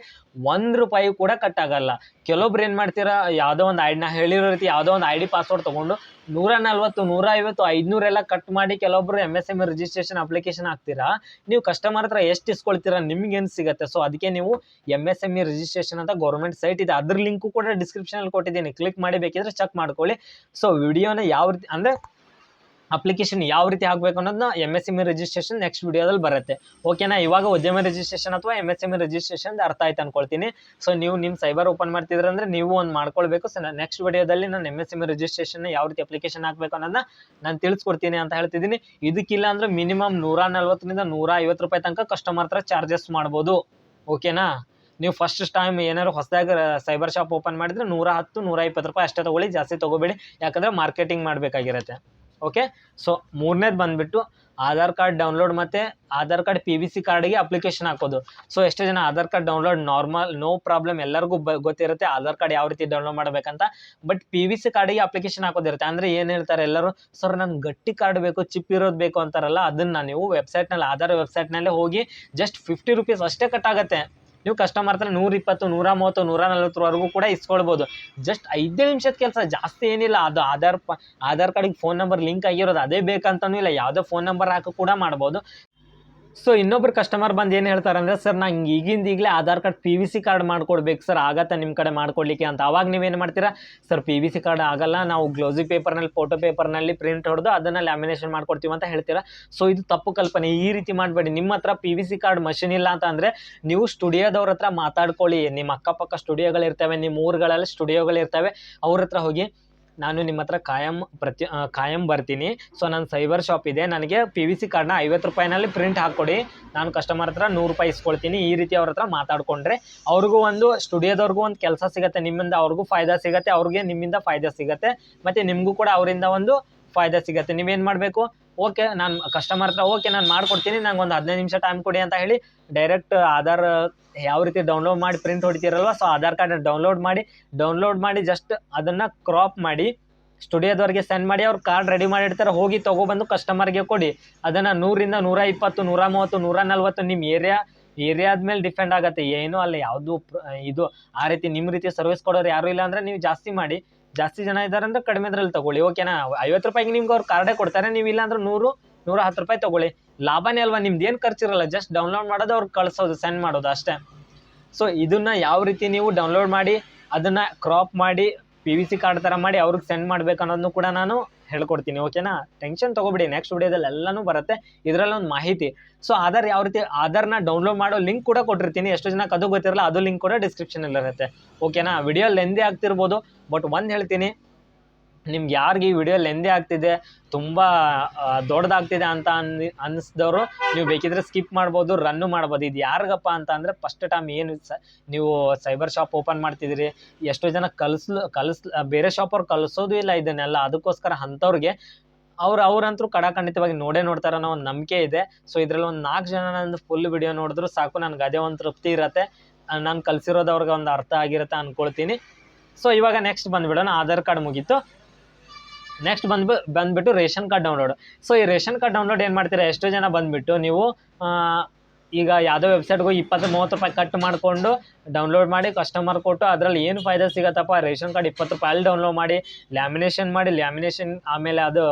ಒಂದು ರೂಪಾಯಿ ಕೂಡ ಕಟ್ ಆಗಲ್ಲ. ಕೆಲವೊಬ್ರು ಏನು ಮಾಡ್ತೀರಾ, ಯಾವುದೋ ಒಂದು ಐಡಿ ನಾ ಹೇಳಿರೋ ರೀತಿ ಯಾವುದೋ ಒಂದು ಐ ಡಿ ಪಾಸ್ವರ್ಡ್ ತೊಗೊಂಡು ನೂರ ನಲ್ವತ್ತು ನೂರ ಐವತ್ತು ಐದುನೂರೆಲ್ಲ ಕಟ್ ಮಾಡಿ ಕೆಲವೊಬ್ರು M S M registration application ಹಾಕ್ತೀರಾ, ನೀವು ಕಸ್ಟಮರ್ ಹತ್ರ ಎಷ್ಟು ಇಸ್ಕೊಳ್ತೀರಾ ನಿಮ್ಗೇನು ಸಿಗುತ್ತೆ? ಸೊ ಅದಕ್ಕೆ ನೀವು M S M E registration ಅಂತ ಗೌರ್ಮೆಂಟ್ ಸೈಟ್ ಇದೆ. ಅದ್ರ ಲಿಂಕು ಕೂಡ ಡಿಸ್ಕ್ರಿಪ್ಷನಲ್ಲಿ ಕೊಟ್ಟಿದ್ದೀನಿ. ಕ್ಲಿಕ್ ಮಾಡಿ ಬೇಕಿದ್ರೆ ಚೆಕ್ ಮಾಡ್ಕೊಳ್ಳಿ. ಸೊ ವಿಡಿಯೋನ ಯಾವ ರೀತಿ, ಅಂದರೆ ಅಪ್ಲಿಕೇಶನ್ ಯಾವ ರೀತಿ ಹಾಕಬೇಕು ಅನ್ನೋದನ್ನ M S M E registration next ವಿಡಿಯೋದಲ್ಲಿ ಬರುತ್ತೆ. ಓಕೆನಾ ಇವಾಗ ಉದ್ಯಮ ರಿಜಿಸ್ಟ್ರೇಷನ್ ಅಥವಾ M S M E registration ಅರ್ಥ ಆಯ್ತು ಅನ್ಕೊಳ್ತೀನಿ. ಸೊ ನೀವು ನಿಮ್ಮ ಸೈಬರ್ ಓಪನ್ ಮಾಡ್ತಿದ್ರೆ ಅಂದ್ರೆ ನೀವು ಒಂದು ಮಾಡ್ಕೊಳ್ಬೇಕು. ಸೊ ನೆಕ್ಸ್ಟ್ ವಿಡಿಯೋದಲ್ಲಿ ನಾನು M S M E registration ಯಾವ ರೀತಿ ಅಪ್ಲಿಕೇಶನ್ ಹಾಕಬೇಕು ಅನ್ನೋದನ್ನ ನಾನು ತಿಳಿಸ್ಕೊಡ್ತೀನಿ ಅಂತ ಹೇಳ್ತಿದ್ದೀನಿ. ಇದಕ್ಕಿಲ್ಲ ಅಂದ್ರೆ ಮಿನಿಮಮ್ ನೂರ ನಲ್ವತ್ತರಿಂದ ನೂರ ಐವತ್ತು ರೂಪಾಯಿ ತನಕ ಕಸ್ಟಮರ್ ಹತ್ರ ಚಾರ್ಜಸ್ ಮಾಡ್ಬೋದು. ಓಕೆನಾ ನೀವು ಫಸ್ಟ್ ಟೈಮ್ ಏನಾದ್ರು ಹೊಸದಾಗಿ ಸೈಬರ್ ಶಾಪ್ ಓಪನ್ ಮಾಡಿದ್ರೆ ನೂರ ಹತ್ತು, ನೂರ ಇಪ್ಪತ್ತು ರೂಪಾಯಿ ಅಷ್ಟೇ ತಗೊಳ್ಳಿ. ಜಾಸ್ತಿ ತಗೋಬೇಡಿ. ಯಾಕಂದ್ರೆ ಮಾರ್ಕೆಟಿಂಗ್ ಮಾಡಬೇಕಾಗಿರುತ್ತೆ. ಓಕೆ ಸೊ ಮೂರನೇದು ಬಂದುಬಿಟ್ಟು ಆಧಾರ್ ಕಾರ್ಡ್ ಡೌನ್ಲೋಡ್ ಮತ್ತು Aadhaar card P V C ಕಾರ್ಡಿಗೆ ಅಪ್ಲಿಕೇಶನ್ ಹಾಕೋದು. ಸೊ ಎಷ್ಟೋ ಜನ Aadhaar card download normal no problem ಎಲ್ಲರಿಗೂ ಗೊತ್ತಿರುತ್ತೆ ಆಧಾರ್ ಕಾರ್ಡ್ ಯಾವ ರೀತಿ ಡೌನ್ಲೋಡ್ ಮಾಡಬೇಕಂತ. ಬಟ್ ಪಿ ವಿ ಸಿ ಕಾರ್ಡಿಗೆ ಅಪ್ಲಿಕೇಶನ್ ಹಾಕೋದಿರುತ್ತೆ. ಅಂದರೆ ಏನು ಹೇಳ್ತಾರೆ ಎಲ್ಲರೂ? ಸರ್, ನನ್ಗೆ ಗಟ್ಟಿ ಕಾರ್ಡ್ ಬೇಕು, ಚಿಪ್ ಇರೋದು ಬೇಕು ಅಂತಾರಲ್ಲ, ಅದನ್ನು ನೀವು ವೆಬ್ಸೈಟ್ನಲ್ಲಿ ಆಧಾರ್ ವೆಬ್ಸೈಟ್ನಲ್ಲೇ ಹೋಗಿ ಜಸ್ಟ್ ಫಿಫ್ಟಿ ರುಪೀಸ್ ಅಷ್ಟೇ ಕಟ್ ಆಗುತ್ತೆ ನೀವು ಕಸ್ಟಮರ್ ಹತ್ರ ನೂರ ಇಪ್ಪತ್ತು ನೂರ ಮೂವತ್ತು ನೂರ ನಲ್ವತ್ತರವರೆಗೂ ಕೂಡ ಇಸ್ಕೊಳ್ಬೋದು. ಜಸ್ಟ್ ಐದೇ ನಿಮಿಷದ ಕೆಲಸ, ಜಾಸ್ತಿ ಏನಿಲ್ಲ. ಅದು ಆಧಾರ್ ಪ, ಆಧಾರ್ ಕಾರ್ಡಿಗೆ ಫೋನ್ ನಂಬರ್ ಲಿಂಕ್ ಆಗಿರೋದು, ಅದೇ ಬೇಕಂತನೂ ಇಲ್ಲ. ಯಾವುದೋ ಫೋನ್ ನಂಬರ್ ಹಾಕಿ ಕೂಡ ಮಾಡ್ಬೋದು. ಸೊ ಇನ್ನೊಬ್ರು ಕಸ್ಟಮರ್ ಬಂದು ಏನು ಹೇಳ್ತಾರೆ ಅಂದರೆ ಸರ್, ನಂಗೆ ಈಗಿಂದ ಈಗಲೇ Aadhaar card P V C card ಮಾಡ್ಕೊಡ್ಬೇಕು, ಸರ್, ಆಗತ್ತಾ ನಿಮ್ಮ ಕಡೆ ಮಾಡ್ಕೊಡ್ಲಿಕ್ಕೆ ಅಂತ. ಅವಾಗ ನೀವೇನು ಮಾಡ್ತೀರಾ, sir P V C card ಆಗಲ್ಲ, ನಾವು ಗ್ಲೋಸಿ ಪೇಪರ್ನಲ್ಲಿ ಫೋಟೋ ಪೇಪರ್ನಲ್ಲಿ ಪ್ರಿಂಟ್ ಹೊಡೆದು ಅದನ್ನು ಲ್ಯಾಮಿನೇಷನ್ ಮಾಡ್ಕೊಡ್ತೀವಿ ಅಂತ ಹೇಳ್ತೀರಾ? ಸೊ ಇದು ತಪ್ಪು ಕಲ್ಪನೆ. ಈ ರೀತಿ ಮಾಡಬೇಡಿ. ನಿಮ್ಮ ಹತ್ರ P V C card machine ಇಲ್ಲ ಅಂತ ಅಂದರೆ, ನೀವು ಸ್ಟುಡಿಯೋದವ್ರ ಹತ್ರ ಮಾತಾಡ್ಕೊಳ್ಳಿ. ನಿಮ್ಮ ಅಕ್ಕಪಕ್ಕ ಸ್ಟುಡಿಯೋಗಳಿರ್ತವೆ, ನಿಮ್ಮ ಊರುಗಳಲ್ಲಿ ಸ್ಟುಡಿಯೋಗಳಿರ್ತವೆ, ಅವ್ರ ಹತ್ರ ಹೋಗಿ ನಾನು ನಿಮ್ಮ ಹತ್ರ ಕಾಯಂ ಪ್ರತಿ ಕಾಯಂ ಬರ್ತೀನಿ. ಸೊ ನನ್ನ ಸೈಬರ್ ಶಾಪ್ ಇದೆ. ನನಗೆ ಪಿ ವಿ ಸಿ ಕಾರ್ಡ್ನ ಐವತ್ತು ರೂಪಾಯಿನಲ್ಲಿ ಪ್ರಿಂಟ್ ಹಾಕ್ಕೊಡಿ. ನಾನು ಕಸ್ಟಮರ್ ಹತ್ರ ನೂರು ರೂಪಾಯಿ ಇಸ್ಕೊಳ್ತೀನಿ. ಈ ರೀತಿ ಅವ್ರ ಹತ್ರ ಮಾತಾಡಿಕೊಂಡ್ರೆ ಅವ್ರಿಗೂ ಒಂದು ಸ್ಟುಡಿಯೋದವ್ರಿಗೂ ಒಂದು ಕೆಲಸ ಸಿಗುತ್ತೆ. ನಿಮ್ಮಿಂದ ಅವ್ರಿಗೂ ಫಾಯ್ದಾ ಸಿಗುತ್ತೆ. ಅವ್ರಿಗೆ ನಿಮ್ಮಿಂದ ಫಾಯ್ದಾ ಸಿಗುತ್ತೆ. ಮತ್ತು ನಿಮಗೂ ಕೂಡ ಅವರಿಂದ ಒಂದು ಫಾಯ್ದಾ ಸಿಗುತ್ತೆ. ನೀವೇನು ಮಾಡಬೇಕು? ಓಕೆ, ನಾನು ಕಸ್ಟಮರ್ ಹತ್ರ ಓಕೆ, ನಾನು ಮಾಡ್ಕೊಡ್ತೀನಿ ನಂಗೆ ಒಂದು ಹದಿನೈದು ನಿಮಿಷ ಟೈಮ್ ಕೊಡಿ ಅಂತ ಹೇಳಿ ಡೈರೆಕ್ಟ್ ಆಧಾರ್ ಯಾವ ರೀತಿ ಡೌನ್ಲೋಡ್ ಮಾಡಿ ಪ್ರಿಂಟ್ ಹೊಡಿತೀರಲ್ವ ಸೊ ಆಧಾರ್ ಕಾರ್ಡ್ ಡೌನ್ಲೋಡ್ ಮಾಡಿ ಡೌನ್ಲೋಡ್ ಮಾಡಿ ಜಸ್ಟ್ ಅದನ್ನು ಕ್ರಾಪ್ ಮಾಡಿ ಸ್ಟುಡಿಯೋದವರಿಗೆ ಸೆಂಡ್ ಮಾಡಿ, ಅವ್ರು ಕಾರ್ಡ್ ರೆಡಿ ಮಾಡಿರ್ತಾರೆ, ಹೋಗಿ ತೊಗೊಬಂದು ಕಸ್ಟಮರ್ಗೆ ಕೊಡಿ. ಅದನ್ನು ನೂರಿಂದ ನೂರ ಇಪ್ಪತ್ತು, ನೂರ ಮೂವತ್ತು, ನೂರ ನಲ್ವತ್ತು ನಿಮ್ಮ ಏರಿಯಾ ಏರಿಯಾದ ಮೇಲೆ ಡಿಪೆಂಡ್ ಆಗುತ್ತೆ. ಏನು ಅಲ್ಲ, ಯಾವುದು ಇದು ಆ ರೀತಿ ನಿಮ್ಮ ರೀತಿ ಸರ್ವಿಸ್ ಕೊಡೋರು ಯಾರು ಇಲ್ಲ ಅಂದರೆ ನೀವು ಜಾಸ್ತಿ ಮಾಡಿ. ಜಾಸ್ತಿ ಜನ ಇದ್ದಾರೆ ಅಂದ್ರೆ ಕಡಿಮೆ ಅದ್ರಲ್ಲಿ ತಗೊಳ್ಳಿ. ಓಕೆನಾ ಐವತ್ತು ರೂಪಾಯಿಗೆ ನಿಮ್ಗೆ ಅವ್ರು ಕಾರ್ಡೇ ಕೊಡ್ತಾರೆ, ನೀವು ಇಲ್ಲ ಅಂದ್ರೆ ನೂರು, ನೂರ ಹತ್ತು ರೂಪಾಯಿ ತಗೊಳ್ಳಿ. ಲಾಭನೇ ಅಲ್ವಾ? ನಿಮ್ದು ಏನು ಖರ್ಚಿರಲ್ಲ ಜಸ್ಟ್ ಡೌನ್ಲೋಡ್ ಮಾಡೋದು ಅವ್ರಿಗೆ ಕಳಿಸೋದು ಸೆಂಡ್ ಮಾಡೋದು ಅಷ್ಟೇ. ಸೊ ಇದನ್ನ ಯಾವ ರೀತಿ ನೀವು ಡೌನ್ಲೋಡ್ ಮಾಡಿ, ಅದನ್ನ ಕ್ರಾಪ್ ಮಾಡಿ ಪಿ ವಿ ಸಿ ಕಾರ್ಡ್ ಥರ ಮಾಡಿ ಅವ್ರಿಗೆ ಸೆಂಡ್ ಮಾಡ್ಬೇಕು ಅನ್ನೋದನ್ನು ಕೂಡ ನಾನು ಹೇಳ್ಕೊಡ್ತೀನಿ ಓಕೆನಾ ಟೆನ್ಷನ್ ತಗೋಬಿಡಿ ನೆಕ್ಸ್ಟ್ ವಿಡಿಯೋದಲ್ಲಿ ಎಲ್ಲನೂ ಬರುತ್ತೆ. ಇದರಲ್ಲಿ ಒಂದು ಮಾಹಿತಿ. ಸೊ ಆಧಾರ್ ಯಾವ ರೀತಿ ಆಧಾರ್ನ ಡೌನ್ಲೋಡ್ ಮಾಡೋ ಲಿಂಕ್ ಕೂಡ ಕೊಟ್ಟಿರ್ತೀನಿ. ಎಷ್ಟು ಜನಕ್ಕೆ ಅದು ಗೊತ್ತಿರಲ್ಲ, ಅದು ಲಿಂಕ್ ಕೂಡ ಡಿಸ್ಕ್ರಿಪ್ಷನಲ್ಲಿ ಇರುತ್ತೆ ಓಕೆನಾ ವಿಡಿಯೋ ಲೆಂದಿ ಆಗ್ತಿರ್ಬೋದು ಬಟ್ ಒಂದು ಹೇಳ್ತೀನಿ. ನಿಮ್ಗೆ ಯಾರಿಗೆ ಈ ವಿಡಿಯೋ ಲೆಂದಿ ಆಗ್ತಿದೆ, ತುಂಬ ದೊಡ್ಡದಾಗ್ತಿದೆ ಅಂತ ಅನ್ ಅನ್ನಿಸ್ದವರು, ನೀವು ಬೇಕಿದ್ರೆ ಸ್ಕಿಪ್ ಮಾಡ್ಬೋದು ರನ್ನು ಮಾಡ್ಬೋದು. ಇದು ಯಾರಿಗಪ್ಪ ಅಂತ ಅಂದರೆ ಫಸ್ಟ್ ಟೈಮ್ ಏನು ಸ, ನೀವು ಸೈಬರ್ ಶಾಪ್ ಓಪನ್ ಮಾಡ್ತಿದ್ದೀರಿ, ಎಷ್ಟೋ ಜನ ಕಲಿಸ್ಲು, ಕಲಿಸ್, ಬೇರೆ ಶಾಪ್ ಅವ್ರು ಕಲಿಸೋದು ಇಲ್ಲ ಇದನ್ನೆಲ್ಲ. ಅದಕ್ಕೋಸ್ಕರ ಅಂಥವ್ರಿಗೆ ಅವ್ರು, ಅವ್ರಂತರೂ ಕಡಾಖಂಡಿತವಾಗಿ ನೋಡೇ ನೋಡ್ತಾರೆ ಅನ್ನೋ ಒಂದು ನಂಬಿಕೆ ಇದೆ. ಸೊ ಇದರಲ್ಲಿ ಒಂದು ನಾಲ್ಕು ಜನ ನಂದು ಫುಲ್ ವಿಡಿಯೋ ನೋಡಿದ್ರು, ಸಾಕು, ನನಗೆ ಅದೇ ಒಂದು ತೃಪ್ತಿ ಇರತ್ತೆ. ನಾನು ಕಲಿಸಿರೋದು ಅವ್ರಿಗೆ ಒಂದು ಅರ್ಥ ಆಗಿರುತ್ತೆ ಅಂದ್ಕೊಳ್ತೀನಿ ಸೊ ಇವಾಗ ನೆಕ್ಸ್ಟ್ ಬಂದುಬಿಡೋಣ, ಆಧಾರ್ ಕಾರ್ಡ್ ಮುಗೀತು. ನೆಕ್ಸ್ಟ್ ಬಂದ್ಬಿ ಬಂದ್ಬಿಟ್ಟು ರೇಷನ್ ಕಾರ್ಡ್ ಡೌನ್ಲೋಡ್ ಸೊ ಈ ರೇಷನ್ ಕಾರ್ಡ್ ಡೌನ್ಲೋಡ್ ಏನು ಮಾಡ್ತೀರಾ? ಎಷ್ಟೋ ಜನ ಬಂದ್ಬಿಟ್ಟು ನೀವು ಈಗ ಯಾವುದೋ ವೆಬ್ಸೈಟ್ಗೆ ಹೋಗಿ ಇಪ್ಪತ್ತು, ಮೂವತ್ತು ರೂಪಾಯಿ ಕಟ್ ಮಾಡಿಕೊಂಡು ಡೌನ್ಲೋಡ್ ಮಾಡಿ ಕಸ್ಟಮರ್ ಕೊಟ್ಟು ಅದರಲ್ಲಿ ಏನು ಫಾಯ್ದೆ ಸಿಗತ್ತಪ್ಪ? ರೇಷನ್ ಕಾರ್ಡ್ ಇಪ್ಪತ್ತು ರೂಪಾಯಿ ಡೌನ್ಲೋಡ್ ಮಾಡಿ ಲ್ಯಾಮಿನೇಷನ್ ಮಾಡಿ ಲ್ಯಾಮಿನೇಷನ್ ಆಮೇಲೆ ಅದು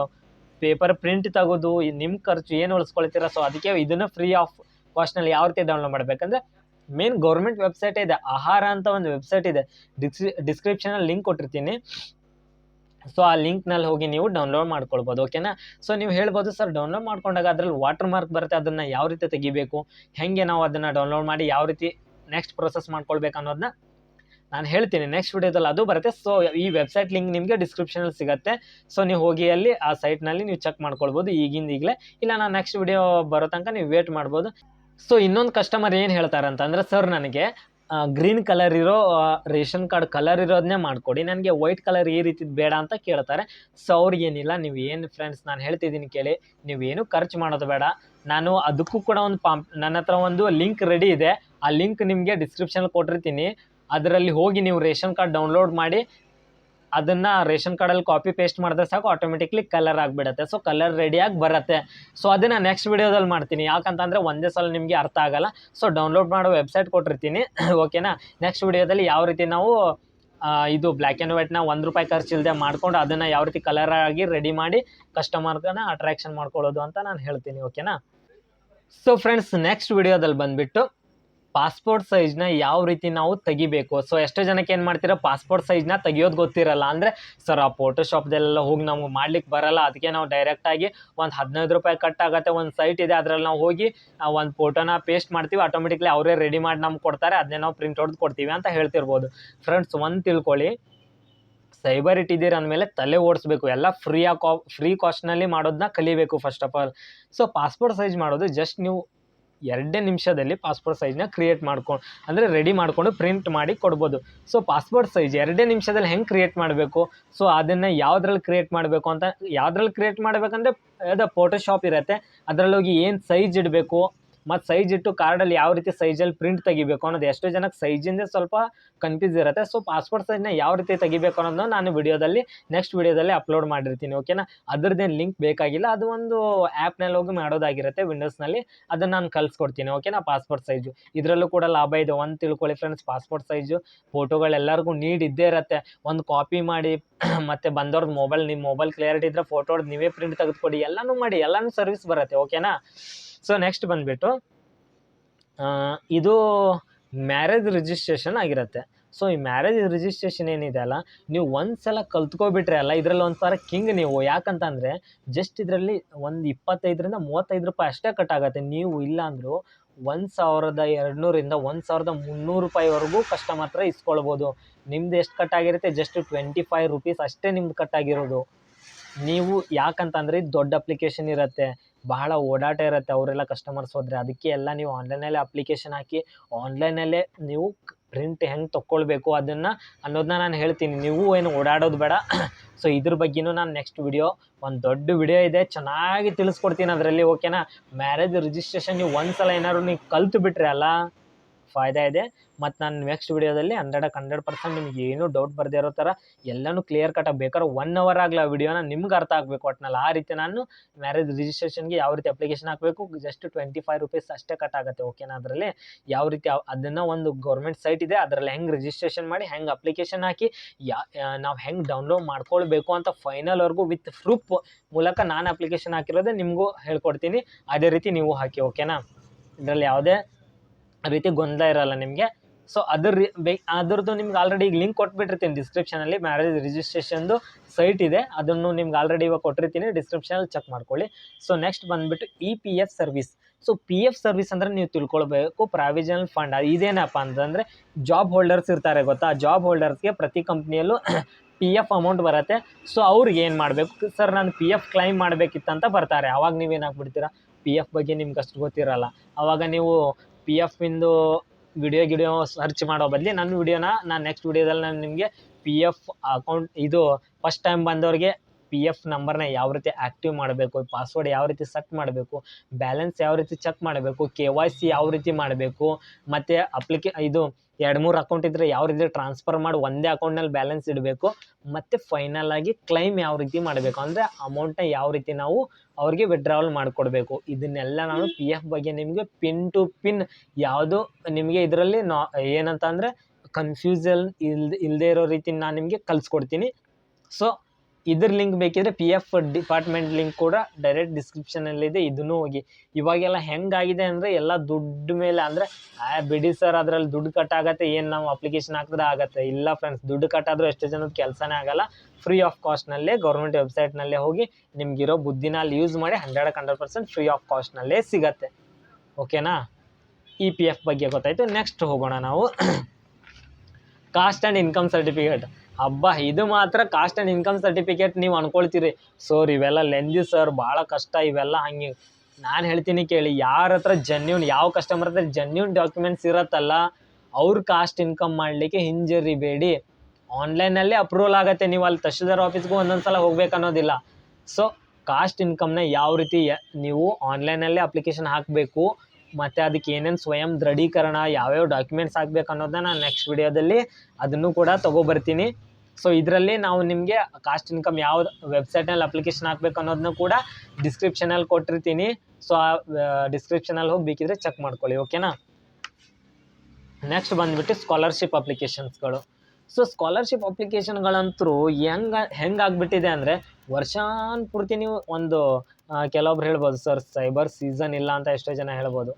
ಪೇಪರ್ ಪ್ರಿಂಟ್ ತೆಗೆದು ನಿಮ್ಮ ಖರ್ಚು ಏನು ಉಳಿಸ್ಕೊಳ್ತೀರಾ? ಸೊ ಅದಕ್ಕೆ ಇದನ್ನು ಫ್ರೀ ಆಫ್ ಕಾಸ್ಟ್ನಲ್ಲಿ ಯಾವ ರೀತಿ ಡೌನ್ಲೋಡ್ ಮಾಡಬೇಕಂದ್ರೆ ಮೇನ್ ಗೌರ್ಮೆಂಟ್ ವೆಬ್ಸೈಟ್ ಇದೆ. ಆಹಾರ ಅಂತ ಒಂದು ವೆಬ್ಸೈಟ್ ಇದೆ. ಡಿಸ್ಕ್ರಿ ಡಿಸ್ಕ್ರಿಪ್ಷನಲ್ಲಿ ಲಿಂಕ್ ಕೊಟ್ಟಿರ್ತೀನಿ. ಸೊ ಆ ಲಿಂಕ್ನಲ್ಲಿ ಹೋಗಿ ನೀವು ಡೌನ್ಲೋಡ್ ಮಾಡ್ಕೊಳ್ಬೋದು ಓಕೆನಾ ಸೊ ನೀವು ಹೇಳ್ಬೋದು, ಸರ್ ಡೌನ್ಲೋಡ್ ಮಾಡ್ಕೊಂಡಾಗ ಅದ್ರಲ್ಲಿ ವಾಟರ್ ಮಾರ್ಕ್ ಬರುತ್ತೆ, ಅದನ್ನು ಯಾವ ರೀತಿ ತೆಗಿಬೇಕು? ಹೆಂಗೆ ನಾವು ಅದನ್ನು ಡೌನ್ಲೋಡ್ ಮಾಡಿ ಯಾವ ರೀತಿ ನೆಕ್ಸ್ಟ್ ಪ್ರೊಸೆಸ್ ಮಾಡ್ಕೊಳ್ಬೇಕು ಅನ್ನೋದನ್ನ ನಾನು ಹೇಳ್ತೀನಿ. ನೆಕ್ಸ್ಟ್ ವಿಡಿಯೋದಲ್ಲಿ ಅದು ಬರುತ್ತೆ. ಸೊ ಈ ವೆಬ್ಸೈಟ್ ಲಿಂಕ್ ನಿಮಗೆ ಡಿಸ್ಕ್ರಿಪ್ಷನಲ್ಲಿ ಸಿಗುತ್ತೆ. ಸೊ ನೀವು ಹೋಗಿ ಅಲ್ಲಿ ಆ ಸೈಟ್ನಲ್ಲಿ ನೀವು ಚೆಕ್ ಮಾಡ್ಕೊಳ್ಬೋದು ಈಗಿಂದ ಈಗಲೇ. ಇಲ್ಲ ನಾನು ನೆಕ್ಸ್ಟ್ ವಿಡಿಯೋ ಬರೋ ತನಕ ನೀವು ವೇಟ್ ಮಾಡ್ಬೋದು. ಸೊ ಇನ್ನೊಂದು ಕಸ್ಟಮರ್ ಏನು ಹೇಳ್ತಾರೆ ಅಂತಂದರೆ ಸರ್, ನನಗೆ ಗ್ರೀನ್ ಕಲರ್ ಇರೋ ರೇಷನ್ ಕಾರ್ಡ್ ಕಲರ್ ಇರೋದನ್ನೇ ಮಾಡಿಕೊಡಿ. ನನಗೆ ವೈಟ್ ಕಲರ್ ಈ ರೀತಿ ಬೇಡ ಅಂತ ಕೇಳ್ತಾರೆ. ಸೊ ಅವ್ರಿಗೇನಿಲ್ಲ ನೀವು ಏನು ಫ್ರೆಂಡ್ಸ್ ನಾನು ಹೇಳ್ತಿದ್ದೀನಿ ಕೇಳಿ. ನೀವೇನು ಖರ್ಚು ಮಾಡೋದು ಬೇಡ. ನಾನು ಅದಕ್ಕೂ ಕೂಡ ಒಂದು ಪಾಂಪ್ ನನ್ನ ಹತ್ರ ಒಂದು ಲಿಂಕ್ ರೆಡಿ ಇದೆ. ಆ ಲಿಂಕ್ ನಿಮಗೆ ಡಿಸ್ಕ್ರಿಪ್ಷನ್ ಕೊಟ್ಟಿರ್ತೀನಿ. ಅದರಲ್ಲಿ ಹೋಗಿ ನೀವು ರೇಷನ್ ಕಾರ್ಡ್ ಡೌನ್ಲೋಡ್ ಮಾಡಿ ಅದನ್ನು ರೇಷನ್ ಕಾರ್ಡಲ್ಲಿ ಕಾಪಿ ಪೇಸ್ಟ್ ಮಾಡಿದ್ರೆ ಸಾಕು ಆಟೋಮೆಟಿಕ್ಲಿ ಕಲರ್ ಆಗಿಬಿಡುತ್ತೆ. ಸೊ ಕಲರ್ ರೆಡಿಯಾಗಿ ಬರುತ್ತೆ. ಸೊ ಅದನ್ನು ನೆಕ್ಸ್ಟ್ ವಿಡಿಯೋದಲ್ಲಿ ಮಾಡ್ತೀನಿ. ಯಾಕಂತಂದರೆ ಒಂದೇ ಸಲ ನಿಮಗೆ ಅರ್ಥ ಆಗಲ್ಲ. ಸೊ ಡೌನ್ಲೋಡ್ ಮಾಡೋ ವೆಬ್ಸೈಟ್ ಕೊಟ್ಟಿರ್ತೀನಿ. ಓಕೆನಾ ನೆಕ್ಸ್ಟ್ ವಿಡಿಯೋದಲ್ಲಿ ಯಾವ ರೀತಿ ನಾವು ಇದು ಬ್ಲ್ಯಾಕ್ ಆ್ಯಂಡ್ ವೈಟ್ನ ಒಂದು ರೂಪಾಯಿ ಖರ್ಚಿಲ್ಲದೆ ಮಾಡ್ಕೊಂಡು ಅದನ್ನು ಯಾವ ರೀತಿ ಕಲರ್ ಆಗಿ ರೆಡಿ ಮಾಡಿ ಕಸ್ಟಮರ್ಗನ ಅಟ್ರಾಕ್ಷನ್ ಮಾಡ್ಕೊಳ್ಳೋದು ಅಂತ ನಾನು ಹೇಳ್ತೀನಿ. ಓಕೆನಾ ಸೊ ಫ್ರೆಂಡ್ಸ್ ನೆಕ್ಸ್ಟ್ ವಿಡಿಯೋದಲ್ಲಿ ಬಂದುಬಿಟ್ಟು ಪಾಸ್ಪೋರ್ಟ್ ಸೈಜ್ನ ಯಾವ ರೀತಿ ನಾವು ತೆಗಿಬೇಕು? ಸೊ ಎಷ್ಟೋ ಜನಕ್ಕೆ ಏನು ಮಾಡ್ತೀರಾ? ಪಾಸ್ಪೋರ್ಟ್ ಸೈಜ್ನ ತೆಗಿಯೋದು ಗೊತ್ತಿರಲ್ಲ. ಅಂದರೆ ಸರ್ ಆ ಫೋಟೋ ಶಾಪ್ದಲ್ಲೆಲ್ಲ ಹೋಗಿ ನಮ್ಗೆ ಮಾಡ್ಲಿಕ್ಕೆ ಬರಲ್ಲ. ಅದಕ್ಕೆ ನಾವು ಡೈರೆಕ್ಟಾಗಿ ಒಂದು ಹದಿನೈದು ರೂಪಾಯಿ ಕಟ್ ಆಗುತ್ತೆ. ಒಂದು ಸೈಟ್ ಇದೆ. ಅದರಲ್ಲಿ ನಾವು ಹೋಗಿ ಒಂದು ಫೋಟೋನ ಪೇಸ್ಟ್ ಮಾಡ್ತೀವಿ. ಆಟೋಮೆಟಿಕ್ಲಿ ಅವರೇ ರೆಡಿ ಮಾಡಿ ನಮ್ಗೆ ಕೊಡ್ತಾರೆ. ಅದನ್ನೇ ನಾವು ಪ್ರಿಂಟ್ ಹೊಡೆದು ಕೊಡ್ತೀವಿ ಅಂತ ಹೇಳ್ತಿರ್ಬೋದು. ಫ್ರೆಂಡ್ಸ್ ಒಂದು ತಿಳ್ಕೊಳ್ಳಿ. ಸೈಬರ್ ಇಟ್ಟಿದ್ದೀರ ಅಂದಮೇಲೆ ತಲೆ ಓಡಿಸ್ಬೇಕು. ಎಲ್ಲ ಫ್ರೀ ಕಾ ಫ್ರೀ ಕಾಸ್ಟ್ನಲ್ಲಿ ಮಾಡೋದನ್ನ ಕಲಿಬೇಕು first of all so passport size ಮಾಡೋದು ಜಸ್ಟ್ ನೀವು ಎರಡೇ ನಿಮಿಷದಲ್ಲಿ ಪಾಸ್ಪೋರ್ಟ್ ಸೈಜ್ನ ಕ್ರಿಯೇಟ್ ಮಾಡ್ಕೊಂಡು ಅಂದರೆ ರೆಡಿ ಮಾಡಿಕೊಂಡು ಪ್ರಿಂಟ್ ಮಾಡಿ ಕೊಡ್ಬೋದು. ಸೊ ಪಾಸ್ಪೋರ್ಟ್ ಸೈಜ್ ಎರಡೇ ನಿಮಿಷದಲ್ಲಿ ಹೆಂಗೆ ಕ್ರಿಯೇಟ್ ಮಾಡಬೇಕು? ಸೊ ಅದನ್ನು ಯಾವುದ್ರಲ್ಲಿ ಕ್ರಿಯೇಟ್ ಮಾಡಬೇಕು ಅಂತ, ಯಾವುದ್ರಲ್ಲಿ ಕ್ರಿಯೇಟ್ ಮಾಡಬೇಕಂದ್ರೆ, ಅದು ಫೋಟೋಶಾಪ್ ಇರುತ್ತೆ. ಅದರಲ್ಲಿ ಹೋಗಿ ಏನು ಸೈಜ್ ಇಡಬೇಕು? ಮತ್ತು ಸೈಜ್ ಇಟ್ಟು ಕಾರ್ಡಲ್ಲಿ ಯಾವ ರೀತಿ ಸೈಜಲ್ಲಿ ಪ್ರಿಂಟ್ ತೆಗಿಬೇಕು ಅನ್ನೋದು ಎಷ್ಟೋ ಜನಕ್ಕೆ ಸೈಜಿಂದ ಸ್ವಲ್ಪ ಕನ್ಫ್ಯೂಸ್ ಇರುತ್ತೆ. ಸೊ ಪಾಸ್ಪೋರ್ಟ್ ಸೈಜ್ನ ಯಾವ ರೀತಿ ತೆಗಿಬೇಕು ಅನ್ನೋದನ್ನ ನಾನು ವಿಡಿಯೋದಲ್ಲಿ ನೆಕ್ಸ್ಟ್ ವಿಡಿಯೋದಲ್ಲಿ ಅಪ್ಲೋಡ್ ಮಾಡಿರ್ತೀನಿ ಓಕೆನಾ ಅದ್ರದ್ದೇನು ಲಿಂಕ್ ಬೇಕಾಗಿಲ್ಲ, ಅದು ಒಂದು ಆ್ಯಪ್ನಲ್ಲಿ ಹೋಗಿ ಮಾಡೋದಾಗಿರುತ್ತೆ ವಿಂಡೋಸ್ನಲ್ಲಿ ಅದನ್ನು ನಾನು ಕಲಿಸ್ಕೊಡ್ತೀನಿ ಓಕೆನಾ ಪಾಸ್ಪೋರ್ಟ್ ಸೈಜು ಇದರಲ್ಲೂ ಕೂಡ ಲಾಭ ಇದೆ. ಒಂದು ತಿಳ್ಕೊಳ್ಳಿ ಫ್ರೆಂಡ್ಸ್ ಪಾಸ್ಪೋರ್ಟ್ ಸೈಜು ಫೋಟೋಗಳೆಲ್ಲರಿಗೂ ನೀಡ್ ಇದ್ದೇ ಇರುತ್ತೆ. ಒಂದು ಕಾಪಿ ಮಾಡಿ, ಮತ್ತೆ ಬಂದವ್ರದ್ದು ಮೊಬೈಲ್ ನಿಮ್ಮ ಮೊಬೈಲ್ ಕ್ಲಿಯರಿಟಿ ಇದ್ದರೆ ಫೋಟೋ ನೀವೇ ಪ್ರಿಂಟ್ ತೆಗೆದುಕೊಡಿ. ಎಲ್ಲನೂ ಮಾಡಿ, ಎಲ್ಲನೂ ಸರ್ವಿಸ್ ಬರುತ್ತೆ ಓಕೆನಾ ಸೊ ನೆಕ್ಸ್ಟ್ ಬಂದುಬಿಟ್ಟು ಇದು ಮ್ಯಾರೇಜ್ ರಿಜಿಸ್ಟ್ರೇಷನ್ ಆಗಿರುತ್ತೆ. ಸೊ ಈ ಮ್ಯಾರೇಜ್ ರಿಜಿಸ್ಟ್ರೇಷನ್ ಏನಿದೆ ಅಲ್ಲ, ನೀವು ಒಂದ್ಸಲ ಕಲ್ತ್ಕೊಬಿಟ್ರೆ ಅಲ್ಲ, ಇದರಲ್ಲಿ ಒಂಥರ ಕಿಂಗ್ ನೀವು, ಯಾಕಂತಂದರೆ ಜಸ್ಟ್ ಇದರಲ್ಲಿ ಒಂದು ಇಪ್ಪತ್ತೈದರಿಂದ ಮೂವತ್ತೈದು ರೂಪಾಯಿ ಅಷ್ಟೇ ಕಟ್ ಆಗುತ್ತೆ ನೀವು ಇಲ್ಲ ಅಂದರೂ ಒಂದು ಸಾವಿರದ ಎರಡುನೂರಿಂದ ಒಂದು ಸಾವಿರದ ಮುನ್ನೂರು ರೂಪಾಯಿವರೆಗೂ ಕಸ್ಟಮರ್ ಹತ್ರ ಇಸ್ಕೊಳ್ಬೋದು. ನಿಮ್ದು ಎಷ್ಟು ಕಟ್ ಆಗಿರುತ್ತೆ ಜಸ್ಟ್ ಟ್ವೆಂಟಿ ಫೈವ್ ರುಪೀಸ್ ಅಷ್ಟೇ ನಿಮ್ದು ಕಟ್ ಆಗಿರೋದು ನೀವು ಯಾಕಂತಂದರೆ ದೊಡ್ಡ ಅಪ್ಲಿಕೇಶನ್ ಇರುತ್ತೆ. ಬಹಳ ಓಡಾಟ ಇರುತ್ತೆ ಅವರೆಲ್ಲ ಕಸ್ಟಮರ್ಸ್ ಹೋದರೆ. ಅದಕ್ಕೆ ಎಲ್ಲ ನೀವು ಆನ್ಲೈನಲ್ಲೇ ಅಪ್ಲಿಕೇಶನ್ ಹಾಕಿ ಆನ್ಲೈನಲ್ಲೇ ನೀವು ಪ್ರಿಂಟ್ ಹೆಂಗೆ ತೊಗೊಳ್ಬೇಕು ಅದನ್ನು ಅನ್ನೋದನ್ನ ನಾನು ಹೇಳ್ತೀನಿ. ನೀವು ಏನು ಓಡಾಡೋದು ಬೇಡ. ಸೊ ಇದ್ರ ಬಗ್ಗೆನೂ ನಾನು ನೆಕ್ಸ್ಟ್ ವಿಡಿಯೋ ಒಂದು ದೊಡ್ಡ ವಿಡಿಯೋ ಇದೆ. ಚೆನ್ನಾಗಿ ತಿಳಿಸ್ಕೊಡ್ತೀನಿ ಅದರಲ್ಲಿ ಓಕೆನಾ ಮ್ಯಾರೇಜ್ ರಿಜಿಸ್ಟ್ರೇಷನ್ ನೀವು ಒಂದು ಸಲ ಏನಾದ್ರು ನೀವು ಕಲ್ತು ಬಿಟ್ರೆ ಅಲ್ಲ? ಫಾಯ್ದಾ ಇದೆ. ಮತ್ತು ನಾನು ನೆಕ್ಸ್ಟ್ ವಿಡಿಯೋದಲ್ಲಿ ಹಂಡ್ರೆಡಕ್ಕೆ ಹಂಡ್ರೆಡ್ ಪರ್ಸೆಂಟ್ ನಿಮ್ಗೆ ಏನೂ ಡೌಟ್ ಬರ್ದೇ ಇರೋ ಥರ ಎಲ್ಲನೂ ಕ್ಲಿಯರ್ ಕಟ್ ಬೇಕಾದ್ರೆ ಒನ್ ಅವರ್ ಆಗಲಿ ಆ ವಿಡಿಯೋನ ನಿಮ್ಗೆ ಅರ್ಥ ಆಗಬೇಕು ಒಟ್ನಲ್ಲಿ. ಆ ರೀತಿ ನಾನು ಮ್ಯಾರೇಜ್ ರಿಜಿಸ್ಟ್ರೇಷನ್ಗೆ ಯಾವ ರೀತಿ ಅಪ್ಲಿಕೇಶನ್ ಹಾಕಬೇಕು? ಜಸ್ಟ್ ಟ್ವೆಂಟಿ ಫೈವ್ ರುಪೀಸ್ ಅಷ್ಟೇ ಕಟ್ ಆಗುತ್ತೆ ಓಕೆನಾ ಅದರಲ್ಲಿ? ಯಾವ ರೀತಿ ಅದನ್ನು ಒಂದು ಗೌರ್ಮೆಂಟ್ ಸೈಟ್ ಇದೆ, ಅದರಲ್ಲಿ ಹೆಂಗೆ ರಿಜಿಸ್ಟ್ರೇಷನ್ ಮಾಡಿ, ಹೆಂಗೆ ಅಪ್ಲಿಕೇಶನ್ ಹಾಕಿ, ಯಾ ನಾವು ಹೆಂಗೆ ಡೌನ್ಲೋಡ್ ಮಾಡ್ಕೊಳ್ಬೇಕು ಅಂತ ಫೈನಲ್ವರೆಗೂ ವಿತ್ ಪ್ರೂಫ್ ಮೂಲಕ ನಾನು ಅಪ್ಲಿಕೇಶನ್ ಹಾಕಿರೋದೇ ನಿಮಗೂ ಹೇಳ್ಕೊಡ್ತೀನಿ. ಅದೇ ರೀತಿ ನೀವು ಹಾಕಿ ಓಕೆನಾ ಇದರಲ್ಲಿ ಯಾವುದೇ ರೀತಿ ಗೊಂದಲ ಇರಲ್ಲ ನಿಮಗೆ. ಸೊ ಅದ್ರ ಬೇ ಅದ್ರದ್ದು ನಿಮ್ಗೆ ಆಲ್ರೆಡಿ ಈಗ ಲಿಂಕ್ ಕೊಟ್ಬಿಟ್ಟಿರ್ತೀನಿ ಡಿಸ್ಕ್ರಿಪ್ಷನಲ್ಲಿ ಮ್ಯಾರೇಜ್ ರಿಜಿಸ್ಟ್ರೇಷನ್ದು ಸೈಟ್ ಇದೆ. ಅದನ್ನು ನಿಮ್ಗೆ ಆಲ್ರೆಡಿ ಇವಾಗ ಕೊಟ್ಟಿರ್ತೀನಿ ಡಿಸ್ಕ್ರಿಪ್ಷನಲ್ಲಿ ಚೆಕ್ ಮಾಡ್ಕೊಳ್ಳಿ. ಸೊ ನೆಕ್ಸ್ಟ್ ಬಂದುಬಿಟ್ಟು E P F service so P F service ಅಂದರೆ ನೀವು ತಿಳ್ಕೊಳ್ಬೇಕು ಪ್ರಾವಿಷನಲ್ ಫಂಡ್ ಇದೇನಪ್ಪ ಅಂತಂದರೆ ಜಾಬ್ ಹೋಲ್ಡರ್ಸ್ ಇರ್ತಾರೆ ಗೊತ್ತಾ? ಜಾಬ್ ಹೋಲ್ಡರ್ಸ್ಗೆ ಪ್ರತಿ ಕಂಪ್ನಿಯಲ್ಲೂ ಪಿ ಎಫ್ ಅಮೌಂಟ್ ಬರುತ್ತೆ. ಸೊ ಅವ್ರಿಗೆ ಏನು ಮಾಡಬೇಕು? ಸರ್, ನಾನು ಪಿ ಎಫ್ ಕ್ಲೈಮ್ ಮಾಡಬೇಕಿತ್ತಂತ ಬರ್ತಾರೆ. ಅವಾಗ ನೀವೇನಾಗ್ಬಿಡ್ತೀರಾ ಪಿ ಎಫ್ ಬಗ್ಗೆ ನಿಮ್ಗೆ ಅಷ್ಟು ಗೊತ್ತಿರಲ್ಲ. ಅವಾಗ ನೀವು ಪಿ ಎಫ್ ಇಂದು ವಿಡಿಯೋ ಗಿಡಿಯೋ ಸರ್ಚ್ ಮಾಡೋ ಬದಲಿ ನನ್ನ ವಿಡಿಯೋನ ನಾನು ನೆಕ್ಸ್ಟ್ ವಿಡಿಯೋದಲ್ಲಿ ನಾನು ನಿಮಗೆ ಪಿ ಎಫ್ ಅಕೌಂಟ್ ಇದು ಫಸ್ಟ್ ಟೈಮ್ ಬಂದವ್ರಿಗೆ ಪಿ ಎಫ್ ನಂಬರ್ನ ಯಾವ ರೀತಿ ಆ್ಯಕ್ಟಿವ್ ಮಾಡಬೇಕು ಪಾಸ್ವರ್ಡ್ ಯಾವ ರೀತಿ ಸೆಟ್ ಮಾಡಬೇಕು ಬ್ಯಾಲೆನ್ಸ್ ಯಾವ ರೀತಿ ಚೆಕ್ ಮಾಡಬೇಕು ಕೆ ವೈ ಸಿ ಯಾವ ರೀತಿ ಮಾಡಬೇಕು, ಮತ್ತು ಅಪ್ಲಿಕೇ ಇದು ಎರಡು ಮೂರು ಅಕೌಂಟ್ ಇದ್ದರೆ ಯಾವ ರೀತಿ ಟ್ರಾನ್ಸ್ಫರ್ ಮಾಡಿ ಒಂದೇ ಅಕೌಂಟ್ನಲ್ಲಿ ಬ್ಯಾಲೆನ್ಸ್ ಇಡಬೇಕು, ಮತ್ತು ಫೈನಲ್ ಆಗಿ ಕ್ಲೈಮ್ ಯಾವ ರೀತಿ ಮಾಡಬೇಕು, ಅಂದರೆ ಅಮೌಂಟ್ನ ಯಾವ ರೀತಿ ನಾವು ಅವ್ರಿಗೆ ವಿಡ್ರಾವಲ್ ಮಾಡಿಕೊಡ್ಬೇಕು. ಇದನ್ನೆಲ್ಲ ನಾನು ಪಿ ಎಫ್ ಬಗ್ಗೆ ನಿಮಗೆ ಪಿನ್ ಟು ಪಿನ್ ಯಾವುದು ನಿಮಗೆ ಇದರಲ್ಲಿ ನಾ, ಏನಂತ ಅಂದರೆ ಕನ್ಫ್ಯೂಸಲ್ ಇಲ್ದೆ ಇಲ್ಲದೆ ಇರೋ ರೀತಿ ನಾನು ನಿಮಗೆ ಕಲಿಸ್ಕೊಡ್ತೀನಿ. ಸೊ ಇದ್ರ ಲಿಂಕ್ ಬೇಕಿದ್ರೆ ಪಿ ಎಫ್ ಡಿಪಾರ್ಟ್ಮೆಂಟ್ ಲಿಂಕ್ ಕೂಡ ಡೈರೆಕ್ಟ್ ಡಿಸ್ಕ್ರಿಪ್ಷನಲ್ಲಿದೆ ಇದನ್ನು ಹೋಗಿ. ಇವಾಗೆಲ್ಲ ಹೆಂಗಾಗಿದೆ ಅಂದರೆ ಎಲ್ಲ ದುಡ್ಡು ಮೇಲೆ ಅಂದರೆ ಬಿಡಿ ಸರ್ ಅದರಲ್ಲಿ ದುಡ್ಡು ಕಟ್ ಆಗತ್ತೆ, ಏನು ನಾವು ಅಪ್ಲಿಕೇಶನ್ ಹಾಕಿದ್ರೆ ಆಗತ್ತೆ. ಇಲ್ಲ ಫ್ರೆಂಡ್ಸ್ ದುಡ್ಡು ಕಟ್ಟಾದರೂ ಎಷ್ಟು ಜನದ ಕೆಲಸನೇ ಆಗಲ್ಲ. ಫ್ರೀ ಆಫ್ ಕಾಸ್ಟ್ನಲ್ಲೇ ಗೌರ್ಮೆಂಟ್ ವೆಬ್ಸೈಟ್ನಲ್ಲೇ ಹೋಗಿ ನಿಮ್ಗಿರೋ ಬುದ್ಧಿನ ಅಲ್ಲಿ ಯೂಸ್ ಮಾಡಿ hundred hundred percent free of ಕಾಸ್ಟ್ನಲ್ಲೇ ಸಿಗತ್ತೆ. ಓಕೆನಾ ಇ ಪಿ ಎಫ್ ಬಗ್ಗೆ ಗೊತ್ತಾಯಿತು. ನೆಕ್ಸ್ಟ್ ಹೋಗೋಣ ನಾವು. ಕಾಸ್ಟ್ ಆ್ಯಂಡ್ ಇನ್ಕಮ್ ಸರ್ಟಿಫಿಕೇಟ್ ಹಬ್ಬ ಇದು ಮಾತ್ರ ಕಾಸ್ಟ್ ಆ್ಯಂಡ್ ಇನ್ಕಮ್ ಸರ್ಟಿಫಿಕೇಟ್ ನೀವು ಅನ್ಕೊಳ್ತೀರಿ. ಸರ್, ಇವೆಲ್ಲ ಲೆಂದಿ ಸರ್ ಭಾಳ ಕಷ್ಟ ಇವೆಲ್ಲ ಹಂಗೆ. ನಾನು ಹೇಳ್ತೀನಿ ಕೇಳಿ, ಯಾರ ಹತ್ರ ಜೆನ್ಯೂನ್ ಯಾವ ಕಸ್ಟಮರ್ ಹತ್ರ ಜೆನ್ಯೂನ್ ಡಾಕ್ಯುಮೆಂಟ್ಸ್ ಇರತ್ತಲ್ಲ, ಅವ್ರ ಕಾಸ್ಟ್ ಇನ್ಕಮ್ ಮಾಡಲಿಕ್ಕೆ ಹಿಂಜರಿಬೇಡಿ ಆನ್ಲೈನಲ್ಲೇ ಅಪ್ರೂವಲ್ ಆಗುತ್ತೆ, ನೀವು ಅಲ್ಲಿ ತಹಶೀಲ್ದಾರ್ ಆಫೀಸ್ಗೂ ಒಂದೊಂದು ಸಲ ಹೋಗ್ಬೇಕು ಅನ್ನೋದಿಲ್ಲ. ಸೊ ಕಾಸ್ಟ್ ಇನ್ಕಮ್ನ ಯಾವ ರೀತಿ ನೀವು ಆನ್ಲೈನಲ್ಲೇ ಅಪ್ಲಿಕೇಶನ್ ಹಾಕಬೇಕು, ಮತ್ತು ಅದಕ್ಕೆ ಏನೇನು ಸ್ವಯಂ ದೃಢೀಕರಣ, ಯಾವ್ಯಾವ ಡಾಕ್ಯುಮೆಂಟ್ಸ್ ಹಾಕ್ಬೇಕು ಅನ್ನೋದನ್ನ ನಾನು ನೆಕ್ಸ್ಟ್ ವಿಡಿಯೋದಲ್ಲಿ ಅದನ್ನು ಕೂಡ ತೊಗೊಬರ್ತೀನಿ ಸೊ ಇದರಲ್ಲಿ ನಾವು ನಿಮಗೆ ಕಾಸ್ಟ್ ಇನ್ಕಮ್ ಯಾವ ವೆಬ್ಸೈಟ್ನಲ್ಲಿ ಅಪ್ಲಿಕೇಶನ್ ಹಾಕ್ಬೇಕು ಅನ್ನೋದನ್ನ ಕೂಡ ಡಿಸ್ಕ್ರಿಪ್ಷನಲ್ಲಿ ಕೊಟ್ಟಿರ್ತೀನಿ. ಸೊ ಆ ಡಿಸ್ಕ್ರಿಪ್ಷನಲ್ಲಿ ಹೋಗಿ ಬೇಕಿದ್ರೆ ಚೆಕ್ ಮಾಡ್ಕೊಳ್ಳಿ ಓಕೆನಾ ನೆಕ್ಸ್ಟ್ ಬಂದುಬಿಟ್ಟು ಸ್ಕಾಲರ್ಶಿಪ್ ಅಪ್ಲಿಕೇಶನ್ಸ್ಗಳು ಸೊ ಸ್ಕಾಲರ್ಶಿಪ್ ಅಪ್ಲಿಕೇಶನ್ಗಳಂತೂ ಹೆಂಗ, ಹೆಂಗೆ ಆಗಿಬಿಟ್ಟಿದೆ ಅಂದರೆ ವರ್ಷಾನ್ ಪೂರ್ತಿ ನೀವು ಒಂದು ಕೆಲವೊಬ್ರು ಹೇಳ್ಬೋದು, ಸರ್ ಸೈಬರ್ ಸೀಸನ್ ಇಲ್ಲ ಅಂತ ಎಷ್ಟೋ ಜನ ಹೇಳ್ಬೋದು.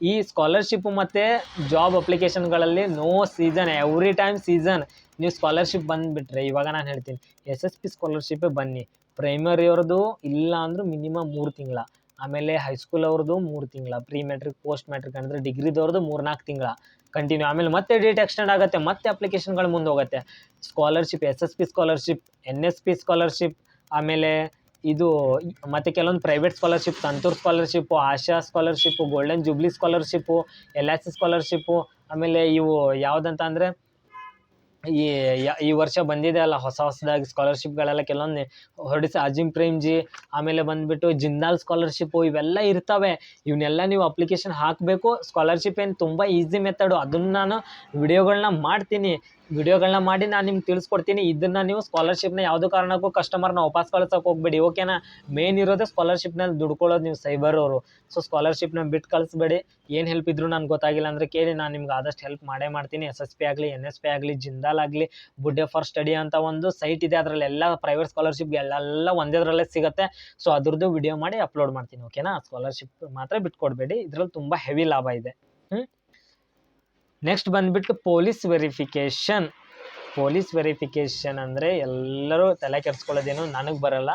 ಈ ಸ್ಕಾಲರ್ಶಿಪ್ ಮತ್ತು ಜಾಬ್ ಅಪ್ಲಿಕೇಶನ್ಗಳಲ್ಲಿ no season every time season ನೀವು ಸ್ಕಾಲರ್ಶಿಪ್ ಬಂದುಬಿಟ್ರೆ, ಇವಾಗ ನಾನು ಹೇಳ್ತೀನಿ ಎಸ್ ಎಸ್ ಪಿ ಸ್ಕಾಲರ್ಶಿಪ್ಪೇ ಬನ್ನಿ. ಪ್ರೈಮರಿಯವ್ರದ್ದು ಇಲ್ಲ ಅಂದರೂ ಮಿನಿಮಮ್ ಮೂರು ತಿಂಗಳ. ಆಮೇಲೆ ಹೈಸ್ಕೂಲ್ ಅವ್ರದ್ದು ಮೂರು ತಿಂಗಳ. ಪ್ರೀ ಮೆಟ್ರಿಕ್ ಪೋಸ್ಟ್ ಮೆಟ್ರಿಕ್ ಅಂದರೆ ಡಿಗ್ರಿದವ್ರದ್ದು ಮೂರು ನಾಲ್ಕು ತಿಂಗಳ. ಕಂಟಿನ್ಯೂ ಆಮೇಲೆ ಮತ್ತೆ ಡೇಟ್ ಎಕ್ಸ್ಟೆಂಡ್ ಆಗುತ್ತೆ, ಮತ್ತೆ ಅಪ್ಲಿಕೇಶನ್ಗಳು ಮುಂದೆ ಹೋಗುತ್ತೆ. Scholarship S S P scholarship N S P scholarship ಆಮೇಲೆ ಇದು ಮತ್ತು ಕೆಲವೊಂದು private scholarship Santoor scholarship Asha scholarship golden jubilee scholarship L I C scholarship ಆಮೇಲೆ ಇವು ಯಾವುದಂತ ಅಂದರೆ ಈ ಈ ವರ್ಷ ಬಂದಿದೆ ಅಲ್ಲ ಹೊಸ ಹೊಸದಾಗಿ ಸ್ಕಾಲರ್ಶಿಪ್ಗಳೆಲ್ಲ ಕೆಲವೊಂದು ಹೊರಡಿಸಿ ಅಜಿಮ್ ಪ್ರೇಮ್ಜಿ ಆಮೇಲೆ ಬಂದುಬಿಟ್ಟು ಜಿಂದಾಲ್ ಸ್ಕಾಲರ್ಶಿಪ್ಪು ಇವೆಲ್ಲ ಇರ್ತವೆ. ಇವನ್ನೆಲ್ಲ ನೀವು ಅಪ್ಲಿಕೇಶನ್ ಹಾಕಬೇಕು. ಸ್ಕಾಲರ್ಶಿಪ್ ಏನು ತುಂಬ ಈಸಿ ಮೆಥಡು ಅದನ್ನು ನಾನು ವಿಡಿಯೋಗಳನ್ನ ಮಾಡ್ತೀನಿ. ವಿಡಿಯೋಗಳನ್ನ ಮಾಡಿ ನಾನು ನಿಮ್ಗೆ ತಿಳಿಸ್ಕೊಡ್ತೀನಿ. ಇದನ್ನು ನೀವು ಸ್ಕಾಲರ್ಶಿಪ್ನ ಯಾವುದೇ ಕಾರಣಕ್ಕೂ ಕಸ್ಟಮರ್ನ ವಾಪಸ್ ಕಳ್ಸೋಕೆ ಹೋಗ್ಬೇಡಿ ಓಕೆನಾ ಮೇನ್ ಇರೋದೇ ಸ್ಕಾಲರ್ಶಿಪ್ನಲ್ಲಿ ದುಡ್ಕೊಳ್ಳೋದು ನೀವು ಸೈಬರ್ ಅವರು. ಸೊ ಸ್ಕಾಲರ್ಶಿಪ್ನ ಬಿಟ್ಟು ಕಳಿಸ್ಬೇಡಿ. ಏನು ಹೆಲ್ಪ್ ಇದ್ರು ನನಗೆ ಗೊತ್ತಾಗಿಲ್ಲ ಅಂದರೆ ಕೇಳಿ, ನಾನು ನಿಮ್ಗೆ ಆದಷ್ಟು ಹೆಲ್ಪ್ ಮಾಡೇ ಮಾಡ್ತೀನಿ. ಎಸ್ ಎಸ್ ಪಿ ಆಗಲಿ ಎನ್ ಎಸ್ ಪಿ ಆಗಲಿ ಜಿಂದಾಲ್ ಆಗಲಿ ಬುಡ್ಡೆ ಫಾರ್ ಸ್ಟಡಿ ಅಂತ ಒಂದು ಸೈಟ್ ಇದೆ. ಅದರಲ್ಲಿ ಎಲ್ಲ ಪ್ರೈವೇಟ್ ಸ್ಕಾಲರ್ಶಿಪ್ ಎಲ್ಲ ಒಂದೇದ್ರಲ್ಲೇ ಸಿಗುತ್ತೆ. ಸೊ ಅದ್ರದ್ದು ವಿಡಿಯೋ ಮಾಡಿ ಅಪ್ಲೋಡ್ ಮಾಡ್ತೀನಿ ಓಕೆನಾ ಸ್ಕಾಲರ್ಶಿಪ್ ಮಾತ್ರ ಬಿಟ್ಕೊಡ್ಬೇಡಿ. ಇದರಲ್ಲಿ ತುಂಬ ಹೆವಿ ಲಾಭ ಇದೆ. ಹ್ಞೂ ನೆಕ್ಸ್ಟ್ ಬಂದುಬಿಟ್ಟು ಪೊಲೀಸ್ ವೆರಿಫಿಕೇಷನ್ ಪೊಲೀಸ್ ವೆರಿಫಿಕೇಷನ್ ಅಂದರೆ ಎಲ್ಲರೂ ತಲೆ ಕೆಡಿಸ್ಕೊಳ್ಳೋದೇನು ನನಗೆ ಬರಲ್ಲ.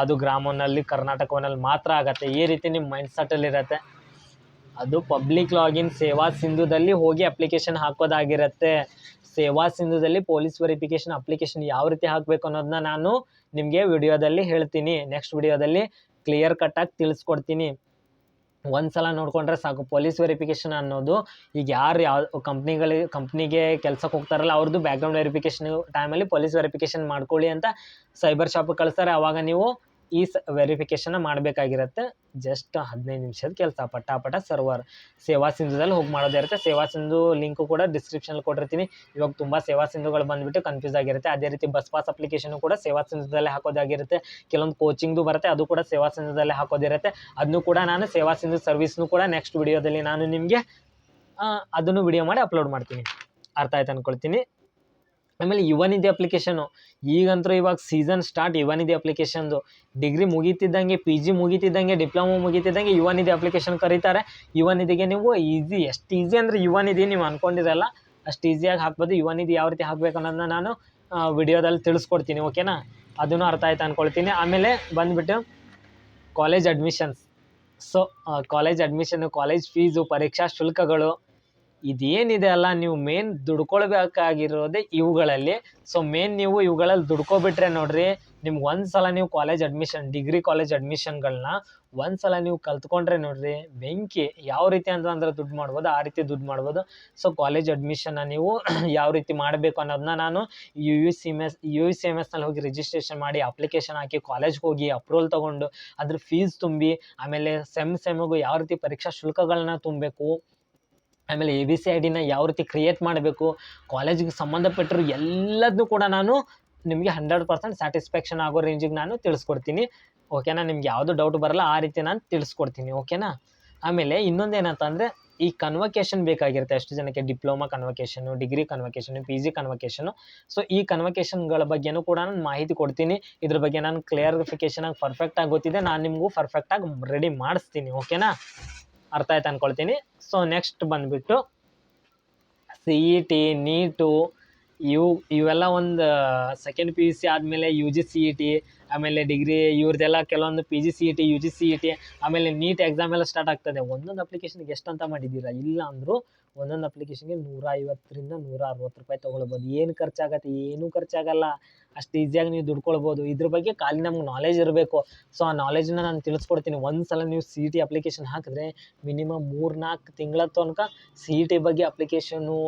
ಅದು ಗ್ರಾಮನಲ್ಲಿ ಕರ್ನಾಟಕವನ್ನಲ್ಲಿ ಮಾತ್ರ ಆಗತ್ತೆ. ಈ ರೀತಿ ನಿಮ್ಮ ಮೈಂಡ್ ಸೆಟಲ್ಲಿ ಇರತ್ತೆ. ಅದು ಪಬ್ಲಿಕ್ ಲಾಗಿನ್ ಸೇವಾ ಸಿಂಧುದಲ್ಲಿ ಹೋಗಿ ಅಪ್ಲಿಕೇಶನ್ ಹಾಕೋದಾಗಿರುತ್ತೆ. ಸೇವಾ ಸಿಂಧುದಲ್ಲಿ ಪೊಲೀಸ್ ವೆರಿಫಿಕೇಷನ್ ಅಪ್ಲಿಕೇಶನ್ ಯಾವ ರೀತಿ ಹಾಕಬೇಕು ಅನ್ನೋದನ್ನ ನಾನು ನಿಮಗೆ ವಿಡಿಯೋದಲ್ಲಿ ಹೇಳ್ತೀನಿ. ನೆಕ್ಸ್ಟ್ ವಿಡಿಯೋದಲ್ಲಿ ಕ್ಲಿಯರ್ ಕಟ್ಟಾಗಿ ತಿಳಿಸ್ಕೊಡ್ತೀನಿ. ಒಂದು ಸಲ ನೋಡಿಕೊಂಡ್ರೆ ಸಾಕು. ಪೊಲೀಸ್ ವೆರಿಫಿಕೇಶನ್ ಅನ್ನೋದು ಈಗ ಯಾರು ಯಾವ ಕಂಪ್ನಿಗಳಿಗೆ ಕಂಪ್ನಿಗೆ ಕೆಲ್ಸಕ್ಕೆ ಹೋಗ್ತಾರಲ್ಲ ಅವ್ರದ್ದು ಬ್ಯಾಕ್ಗ್ರೌಂಡ್ ವೆರಿಫಿಕೇಶನ್ ಟೈಮಲ್ಲಿ ಪೊಲೀಸ್ ವೆರಿಫಿಕೇಷನ್ ಮಾಡ್ಕೊಳ್ಳಿ ಅಂತ ಸೈಬರ್ ಶಾಪಿಗೆ ಕಳಿಸ್ತಾರೆ. ಆವಾಗ ನೀವು ಈ ಸ ವೆರಿಫಿಕೇಷನ್ ಮಾಡಬೇಕಾಗಿರುತ್ತೆ. ಜಸ್ಟ್ ಹದಿನೈದು ನಿಮಿಷದ ಕೆಲಸ, ಪಟಾಪಟ ಸರ್ವರ್ ಸೇವಾ ಸಿಂಧುದಲ್ಲಿ ಹೋಗಿ ಮಾಡೋದೇ ಇರುತ್ತೆ. ಸೇವಾ ಸಿಂಧು ಲಿಂಕು ಕೂಡ ಡಿಸ್ಕ್ರಿಪ್ಷನಲ್ಲಿ ಕೊಟ್ಟಿರ್ತೀನಿ. ಇವಾಗ ತುಂಬ ಸೇವಾ ಸಿಂಧುಗಳು ಬಂದುಬಿಟ್ಟು ಕನ್ಫ್ಯೂಸ್ ಆಗಿರುತ್ತೆ. ಅದೇ ರೀತಿ ಬಸ್ ಪಾಸ್ ಅಪ್ಲಿಕೇಶನ್ ಕೂಡ ಸೇವಾ ಸಿಂಧುದಲ್ಲೇ ಹಾಕೋದಾಗಿರುತ್ತೆ. ಕೆಲವೊಂದು ಕೋಚಿಂಗ್ದು ಬರುತ್ತೆ, ಅದು ಕೂಡ ಸೇವಾ ಸಿಂಧುದಲ್ಲೇ ಹಾಕೋದಿರುತ್ತೆ. ಅದನ್ನು ಕೂಡ ನಾನು ಸೇವಾ ಸಿಂಧು ಸರ್ವಿಸ್ನು ಕೂಡ ನೆಕ್ಸ್ಟ್ ವಿಡಿಯೋದಲ್ಲಿ ನಾನು ನಿಮಗೆ ಅದನ್ನು ವಿಡಿಯೋ ಮಾಡಿ ಅಪ್ಲೋಡ್ ಮಾಡ್ತೀನಿ. ಅರ್ಥ ಆಯ್ತು ಅಂದ್ಕೊಳ್ತೀನಿ ಆಮೇಲೆ ಯುವ ನಿಧಿ ಅಪ್ಲಿಕೇಶನು ಈಗಂತೂ ಇವಾಗ ಸೀಸನ್ ಸ್ಟಾರ್ಟ್ ಯುವ ನಿಧಿ ಅಪ್ಲಿಕೇಶನ್ದು ಡಿಗ್ರಿ ಮುಗೀತಿದ್ದಂಗೆ ಪಿ ಜಿ ಮುಗೀತಿದ್ದಂಗೆ ಡಿಪ್ಲೊಮಾ ಮುಗೀತಿದ್ದಂಗೆ ನಿಧಿ ಅಪ್ಲಿಕೇಶನ್ ಕರೀತಾರೆ. ಯುವ ನಿಧಿಗೆ ನೀವು ಈಸಿ ಎಷ್ಟು ಈಸಿ ಅಂದರೆ ನಿಧಿ ನೀವು ಅನ್ಕೊಂಡಿರಲ್ಲ, ಅಷ್ಟು ಈಸಿಯಾಗಿ ಹಾಕ್ಬೋದು. ಯುವ ನಿಧಿ ಯಾವ ರೀತಿ ಹಾಕ್ಬೇಕು ಅನ್ನೋದನ್ನ ನಾನು ವಿಡಿಯೋದಲ್ಲಿ ತಿಳಿಸ್ಕೊಡ್ತೀನಿ ಓಕೆನಾ ಅದನ್ನು ಅರ್ಥ ಆಯ್ತು ಅನ್ಕೊಳ್ತೀನಿ. ಆಮೇಲೆ ಬಂದುಬಿಟ್ಟು ಕಾಲೇಜ್ ಅಡ್ಮಿಷನ್ಸ್ ಸೊ ಕಾಲೇಜ್ ಅಡ್ಮಿಷನ್ನು ಕಾಲೇಜ್ ಫೀಸು ಪರೀಕ್ಷಾ ಶುಲ್ಕಗಳು ಇದೇನಿದೆ ಅಲ್ಲ, ನೀವು ಮೇನ್ ದುಡ್ಕೊಳ್ಬೇಕಾಗಿರೋದೇ ಇವುಗಳಲ್ಲಿ. ಸೊ ಮೇನ್ ನೀವು ಇವುಗಳಲ್ಲಿ ದುಡ್ಕೊಬಿಟ್ರೆ ನೋಡ್ರಿ, ನಿಮ್ಗೆ ಒಂದು ಸಲ ನೀವು ಕಾಲೇಜ್ ಅಡ್ಮಿಷನ್ ಡಿಗ್ರಿ ಕಾಲೇಜ್ ಅಡ್ಮಿಷನ್ಗಳನ್ನ ಒಂದು ಸಲ ನೀವು ಕಲ್ತ್ಕೊಂಡ್ರೆ ನೋಡ್ರಿ, ಬೆಂಕಿ ಯಾವ ರೀತಿ ಅಂತಂದ್ರೆ ದುಡ್ಡು ಮಾಡ್ಬೋದು, ಆ ರೀತಿ ದುಡ್ಡು ಮಾಡ್ಬೋದು. ಸೊ ಕಾಲೇಜ್ ಅಡ್ಮಿಷನ್ನ ನೀವು ಯಾವ ರೀತಿ ಮಾಡಬೇಕು ಅನ್ನೋದನ್ನ ನಾನು U U C M S U U C M ಎಸ್ನಲ್ಲಿ ಹೋಗಿ ರಿಜಿಸ್ಟ್ರೇಷನ್ ಮಾಡಿ ಅಪ್ಲಿಕೇಶನ್ ಹಾಕಿ ಕಾಲೇಜ್ಗೆ ಹೋಗಿ ಅಪ್ರೂವಲ್ ತೊಗೊಂಡು, ಅದ್ರ ಫೀಸ್ ತುಂಬಿ, ಆಮೇಲೆ ಸೆಮ್ ಸೆಮ್ಗೂ ಯಾವ ರೀತಿ ಪರೀಕ್ಷಾ ಶುಲ್ಕಗಳನ್ನ ತುಂಬಬೇಕು ಆಮೇಲೆ ಎ ಬಿ ಸಿ ಐ ಡಿನ ಯಾವ ರೀತಿ ಕ್ರಿಯೇಟ್ ಮಾಡಬೇಕು ಕಾಲೇಜಿಗೆ ಸಂಬಂಧಪಟ್ಟಿರೋ ಎಲ್ಲದನ್ನೂ ಕೂಡ ನಾನು ನಿಮಗೆ ಹಂಡ್ರೆಡ್ ಪರ್ಸೆಂಟ್ ಸ್ಯಾಟಿಸ್ಫ್ಯಾಕ್ಷನ್ ಆಗೋ ರೇಂಜಿಗೆ ನಾನು ತಿಳಿಸ್ಕೊಡ್ತೀನಿ. ಓಕೆನಾ ನಿಮ್ಗೆ ಯಾವುದು ಡೌಟ್ ಬರಲ್ಲ, ಆ ರೀತಿ ನಾನು ತಿಳಿಸ್ಕೊಡ್ತೀನಿ. ಓಕೆನಾ ಆಮೇಲೆ ಇನ್ನೊಂದು ಏನಂತಂದರೆ ಈ ಕನ್ವಕೇಶನ್ ಬೇಕಾಗಿರುತ್ತೆ. ಎಷ್ಟು ಜನಕ್ಕೆ? Diploma convocation degree convocation P G convocation so ಈ ಕನ್ವಕೇಶನ್ಗಳ ಬಗ್ಗೆನೂ ಕೂಡ ನಾನು ಮಾಹಿತಿ ಕೊಡ್ತೀನಿ. ಇದ್ರ ಬಗ್ಗೆ ನಾನು ಕ್ಲಿಯರಿಫಿಕೇಷನಾಗಿ ಪರ್ಫೆಕ್ಟಾಗಿ ಗೊತ್ತಿದೆ. ನಾನು ನಿಮಗೂ ಪರ್ಫೆಕ್ಟಾಗಿ ರೆಡಿ ಮಾಡಿಸ್ತೀನಿ. ಓಕೆನಾ ಅರ್ಥ ಆಯ್ತು ಅಂದ್ಕೊಳ್ತೀನಿ ಸೊ ನೆಕ್ಸ್ಟ್ ಬಂದುಬಿಟ್ಟು ಸಿ ಇ ಟಿ ನೀಟು ಇವು, ಇವೆಲ್ಲ ಒಂದು ಸೆಕೆಂಡ್ ಪಿ ಯು ಸಿ ಆದಮೇಲೆ U G C E T ಆಮೇಲೆ ಡಿಗ್ರಿ ಇವ್ರದ್ದೆಲ್ಲ ಕೆಲವೊಂದು P G C E T U G C E T ಆಮೇಲೆ ನೀಟ್ ಎಕ್ಸಾಮ್ ಎಲ್ಲ ಸ್ಟಾರ್ಟ್ ಆಗ್ತದೆ. ಒಂದೊಂದು ಅಪ್ಲಿಕೇಶನ್ಗೆ ಎಷ್ಟು ಅಂತ ಮಾಡಿದ್ದೀರಾ? ಇಲ್ಲ ಅಂದರೂ ಒಂದೊಂದು ಅಪ್ಲಿಕೇಶನ್ಗೆ ನೂರ ಐವತ್ತರಿಂದ ನೂರ ಅರವತ್ತು ರೂಪಾಯಿ ತೊಗೊಳ್ಬೋದು. ಏನು ಖರ್ಚಾಗತ್ತೆ, ಏನೂ ಖರ್ಚಾಗಲ್ಲ. ಅಷ್ಟು ಈಸಿಯಾಗಿ ನೀವು ದುಡ್ಕೊಳ್ಬೋದು. ಇದ್ರ ಬಗ್ಗೆ ಖಾಲಿ ನಮ್ಗೆ ನಾಲೆಜ್ ಇರಬೇಕು. ಸೊ ಆ ನಾಲೆಜ್ನ ನಾನು ತಿಳಿಸ್ಕೊಡ್ತೀನಿ. ಒಂದು ಸಲ ನೀವು ಸಿ ಇ ಟಿ ಅಪ್ಲಿಕೇಶನ್ ಹಾಕಿದ್ರೆ ಮಿನಿಮಮ್ ಮೂರು ನಾಲ್ಕು ತಿಂಗಳ ತನಕ ಸಿ ಇ ಟಿ ಬಗ್ಗೆ ಅಪ್ಲಿಕೇಶನು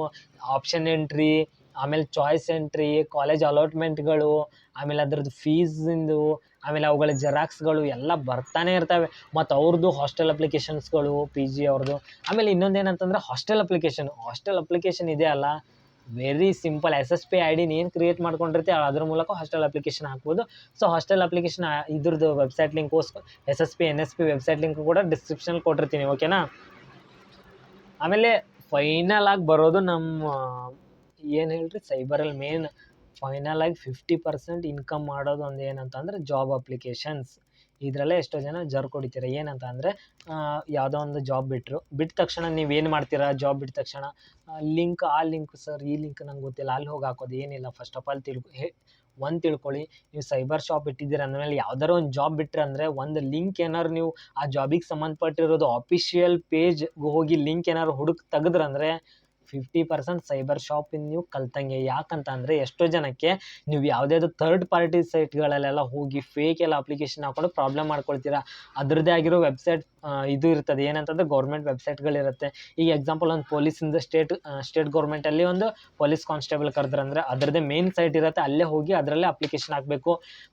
ಆಪ್ಷನ್ ಎಂಟ್ರಿ ಆಮೇಲೆ ಚಾಯ್ಸ್ ಎಂಟ್ರಿ ಕಾಲೇಜ್ ಅಲಾಟ್ಮೆಂಟ್ಗಳು ಆಮೇಲೆ ಅದ್ರದ್ದು ಫೀಸಿಂದು ಆಮೇಲೆ ಅವುಗಳ ಜೆರಾಕ್ಸ್ಗಳು ಎಲ್ಲ ಬರ್ತಾನೆ ಇರ್ತವೆ. ಮತ್ತು ಅವ್ರದ್ದು ಹಾಸ್ಟೆಲ್ ಅಪ್ಲಿಕೇಶನ್ಸ್ಗಳು ಪಿ ಜಿ ಅವ್ರದ್ದು ಆಮೇಲೆ ಇನ್ನೊಂದು ಏನಂತಂದ್ರೆ ಹಾಸ್ಟೆಲ್ ಅಪ್ಲಿಕೇಶನ್ ಹಾಸ್ಟೆಲ್ ಅಪ್ಲಿಕೇಶನ್ ಇದೆ ಅಲ್ಲ. Very simple S S P I D ಏನು ಕ್ರಿಯೇಟ್ ಮಾಡ್ಕೊಂಡಿರ್ತೀವಿ ಅದ್ರ ಮೂಲಕ ಹಾಸ್ಟೆಲ್ ಅಪ್ಲಿಕೇಶನ್ ಹಾಕ್ಬೋದು. ಸೊ ಹಾಸ್ಟೆಲ್ ಅಪ್ಲಿಕೇಶನ್ ಇದ್ರದ್ದು website link S S P N S P website link ಕೂಡ ಡಿಸ್ಕ್ರಿಪ್ಷನ್ ಕೊಟ್ಟಿರ್ತೀನಿ ಓಕೆನಾ ಆಮೇಲೆ ಫೈನಲ್ ಆಗಿ ಬರೋದು ನಮ್ಮ ಏನು ಹೇಳ್ರಿ? ಸೈಬರಲ್ಲಿ ಮೇನ್ ಫೈನಲ್ ಆಗಿ ಫಿಫ್ಟಿ ಪರ್ಸೆಂಟ್ ಇನ್ಕಮ್ ಮಾಡೋದು ಒಂದು ಏನಂತಂದ್ರೆ ಜಾಬ್ ಅಪ್ಲಿಕೇಶನ್ಸ್ ಇದರಲ್ಲೇ ಎಷ್ಟೋ ಜನ ಜರ್ ಕೊಡಿತೀರ ಏನಂತ ಅಂದರೆ ಯಾವುದೋ ಒಂದು ಜಾಬ್ ಬಿಟ್ಟರು ಬಿಟ್ಟ ತಕ್ಷಣ ನೀವು ಏನು ಮಾಡ್ತೀರಾ? ಜಾಬ್ ಬಿಟ್ಟ ತಕ್ಷಣ ಲಿಂಕ್ ಆ ಲಿಂಕ್ ಸರ್ ಈ ಲಿಂಕ್ ನಂಗೆ ಗೊತ್ತಿಲ್ಲ. ಅಲ್ಲಿ ಹೋಗಿ ಹಾಕೋದು ಏನಿಲ್ಲ. ಫಸ್ಟ್ ಆಫ್ ಆಲ್ ತಿಳ್ಕೊ, ಹೇ, ಒಂದು ತಿಳ್ಕೊಳ್ಳಿ. ನೀವು ಸೈಬರ್ ಶಾಪ್ ಇಟ್ಟಿದ್ದೀರ ಅಂದಮೇಲೆ ಯಾವ್ದಾರು ಒಂದು ಜಾಬ್ ಬಿಟ್ಟರೆ ಅಂದರೆ ಒಂದು ಲಿಂಕ್ ಏನಾರು ನೀವು ಆ ಜಾಬಿಗೆ ಸಂಬಂಧಪಟ್ಟಿರೋದು ಆಫಿಷಿಯಲ್ ಪೇಜ್ ಹೋಗಿ ಲಿಂಕ್ ಏನಾರು ಹುಡುಕ್ ತೆಗೆದ್ರಂದ್ರೆ ಫಿಫ್ಟಿ ಪರ್ಸೆಂಟ್ ಸೈಬರ್ ಶಾಪಿಂದ ನೀವು ಕಲ್ತಂಗೆ. ಯಾಕಂತ ಅಂದರೆ ಎಷ್ಟೋ ಜನಕ್ಕೆ ನೀವು ಯಾವುದ್ಯಾವುದೋ ಥರ್ಡ್ ಪಾರ್ಟಿ ಸೈಟ್ಗಳಲ್ಲೆಲ್ಲ ಹೋಗಿ ಫೇಕ್ ಎಲ್ಲ ಅಪ್ಲಿಕೇಶನ್ ಹಾಕೊಂಡು ಪ್ರಾಬ್ಲಮ್ ಮಾಡ್ಕೊಳ್ತೀರಾ. ಅದರದ್ದೇ ಆಗಿರೋ ವೆಬ್ಸೈಟ್ ಇದು ಇರ್ತದೆ. ಏನಂತಂದ್ರೆ ಗೌರ್ಮೆಂಟ್ ವೆಬ್ಸೈಟ್ಗಳಿರುತ್ತೆ ಈಗ ಎಕ್ಸಾಂಪಲ್ ಒಂದು ಪೊಲೀಸಿಂದ ಸ್ಟೇಟ್ ಸ್ಟೇಟ್ ಗೌರ್ಮೆಂಟಲ್ಲಿ ಒಂದು ಪೊಲೀಸ್ ಕಾನ್ಸ್ಟೇಬಲ್ ಕರೆದ್ರಂದ್ರೆ ಅದರದ್ದೇ ಮೇನ್ ಸೈಟ್ ಇರುತ್ತೆ. ಅಲ್ಲೇ ಹೋಗಿ ಅದರಲ್ಲೇ ಅಪ್ಲಿಕೇಶನ್ ಹಾಕಬೇಕು.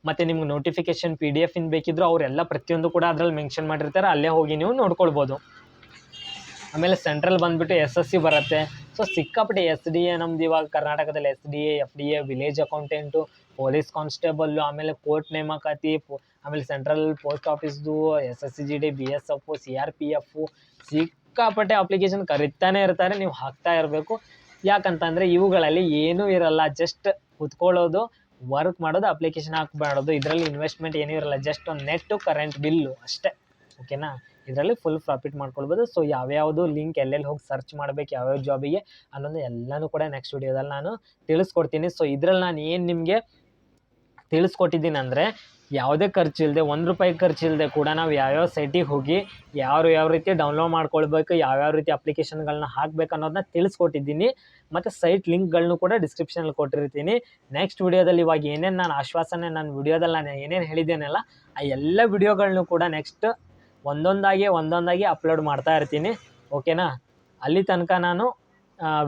ಮತ್ತು ನಿಮ್ಗೆ ನೋಟಿಫಿಕೇಶನ್ ಪಿ ಡಿ ಎಫ್ ಇನ್ ಬೇಕಿದ್ರು ಅವರೆಲ್ಲ ಪ್ರತಿಯೊಂದು ಕೂಡ ಅದರಲ್ಲಿ ಮೆನ್ಷನ್ ಮಾಡಿರ್ತಾರೆ. ಅಲ್ಲೇ ಹೋಗಿ ನೀವು ನೋಡ್ಕೊಳ್ಬೋದು. ಆಮೇಲೆ ಸೆಂಟ್ರಲ್ ಬಂದುಬಿಟ್ಟು ಎಸ್ ಎಸ್ ಸಿ ಬರುತ್ತೆ. ಸೊ ಸಿಕ್ಕಾಪಟ್ಟೆ ಎಸ್ ಡಿ ಎ ನಮ್ದು ಇವಾಗ ಕರ್ನಾಟಕದಲ್ಲಿ S D A F D A village accountant police constable ಆಮೇಲೆ ಕೋರ್ಟ್ ನೇಮಕಾತಿ ಆಮೇಲೆ central post ಆಫೀಸ್ದು S S C G D B S F C R P F ಸಿಕ್ಕಾಪಟ್ಟೆ application ಕರಿತಾನೆ ಇರ್ತಾರೆ, ನೀವು ಹಾಕ್ತಾ ಇರಬೇಕು. ಯಾಕಂತಂದರೆ ಇವುಗಳಲ್ಲಿ ಏನೂ ಇರಲ್ಲ ಜಸ್ಟ್ ಕುತ್ಕೊಳ್ಳೋದು ವರ್ಕ್ ಮಾಡೋದು ಅಪ್ಲಿಕೇಶನ್ ಹಾಕ್ಬಾರ್ದು. ಇದರಲ್ಲಿ ಇನ್ವೆಸ್ಟ್ಮೆಂಟ್ ಏನೂ ಇರಲ್ಲ ಜಸ್ಟ್ ಒಂದು ನೆಟ್ಟು ಕರೆಂಟ್ ಬಿಲ್ಲು ಅಷ್ಟೇ ಓಕೆನಾ ಇದರಲ್ಲಿ ಫುಲ್ ಪ್ರಾಫಿಟ್ ಮಾಡ್ಕೊಳ್ಬೋದು. ಸೊ ಯಾವ್ಯಾವುದು ಲಿಂಕ್ ಎಲ್ಲೆಲ್ಲಿ ಹೋಗಿ ಸರ್ಚ್ ಮಾಡ್ಬೇಕು, ಯಾವ್ಯಾವ ಜಾಬಿಗೆ ಅನ್ನೋದು ಎಲ್ಲನೂ ಕೂಡ ನೆಕ್ಸ್ಟ್ ವಿಡಿಯೋದಲ್ಲಿ ನಾನು ತಿಳಿಸ್ಕೊಡ್ತೀನಿ. ಸೊ ಇದ್ರಲ್ಲಿ ನಾನು ಏನು ನಿಮಗೆ ತಿಳಿಸ್ಕೊಟ್ಟಿದ್ದೀನಿ ಅಂದರೆ ಯಾವುದೇ ಖರ್ಚು ಇಲ್ಲದೆ ಒಂದು ರೂಪಾಯಿ ಖರ್ಚು ಇಲ್ಲದೆ ಕೂಡ ನಾವು ಯಾವ್ಯಾವ ಸೈಟಿಗೆ ಹೋಗಿ ಯಾವ ಯಾವ ರೀತಿ ಡೌನ್ಲೋಡ್ ಮಾಡ್ಕೊಳ್ಬೇಕು, ಯಾವ್ಯಾವ ರೀತಿ ಅಪ್ಲಿಕೇಶನ್ಗಳನ್ನ ಹಾಕ್ಬೇಕು ಅನ್ನೋದನ್ನ ತಿಳಿಸ್ಕೊಟ್ಟಿದ್ದೀನಿ. ಮತ್ತು ಸೈಟ್ ಲಿಂಕ್ಗಳನ್ನು ಕೂಡ ಡಿಸ್ಕ್ರಿಪ್ಷನಲ್ಲಿ ಕೊಟ್ಟಿರ್ತೀನಿ. ನೆಕ್ಸ್ಟ್ ವಿಡಿಯೋದಲ್ಲಿ ಇವಾಗ ಏನೇನು ನಾನು ಆಶ್ವಾಸನೆ, ನಾನು ವಿಡಿಯೋದಲ್ಲಿ ನಾನು ಏನೇನು ಹೇಳಿದ್ದೇನಲ್ಲ, ಆ ಎಲ್ಲ ವಿಡಿಯೋಗಳನ್ನೂ ಕೂಡ ನೆಕ್ಸ್ಟ್ ಒಂದೊಂದಾಗಿ ಒಂದೊಂದಾಗಿ ಅಪ್ಲೋಡ್ ಮಾಡ್ತಾ ಇರ್ತೀನಿ ಓಕೆನಾ ಅಲ್ಲಿ ತನಕ ನಾನು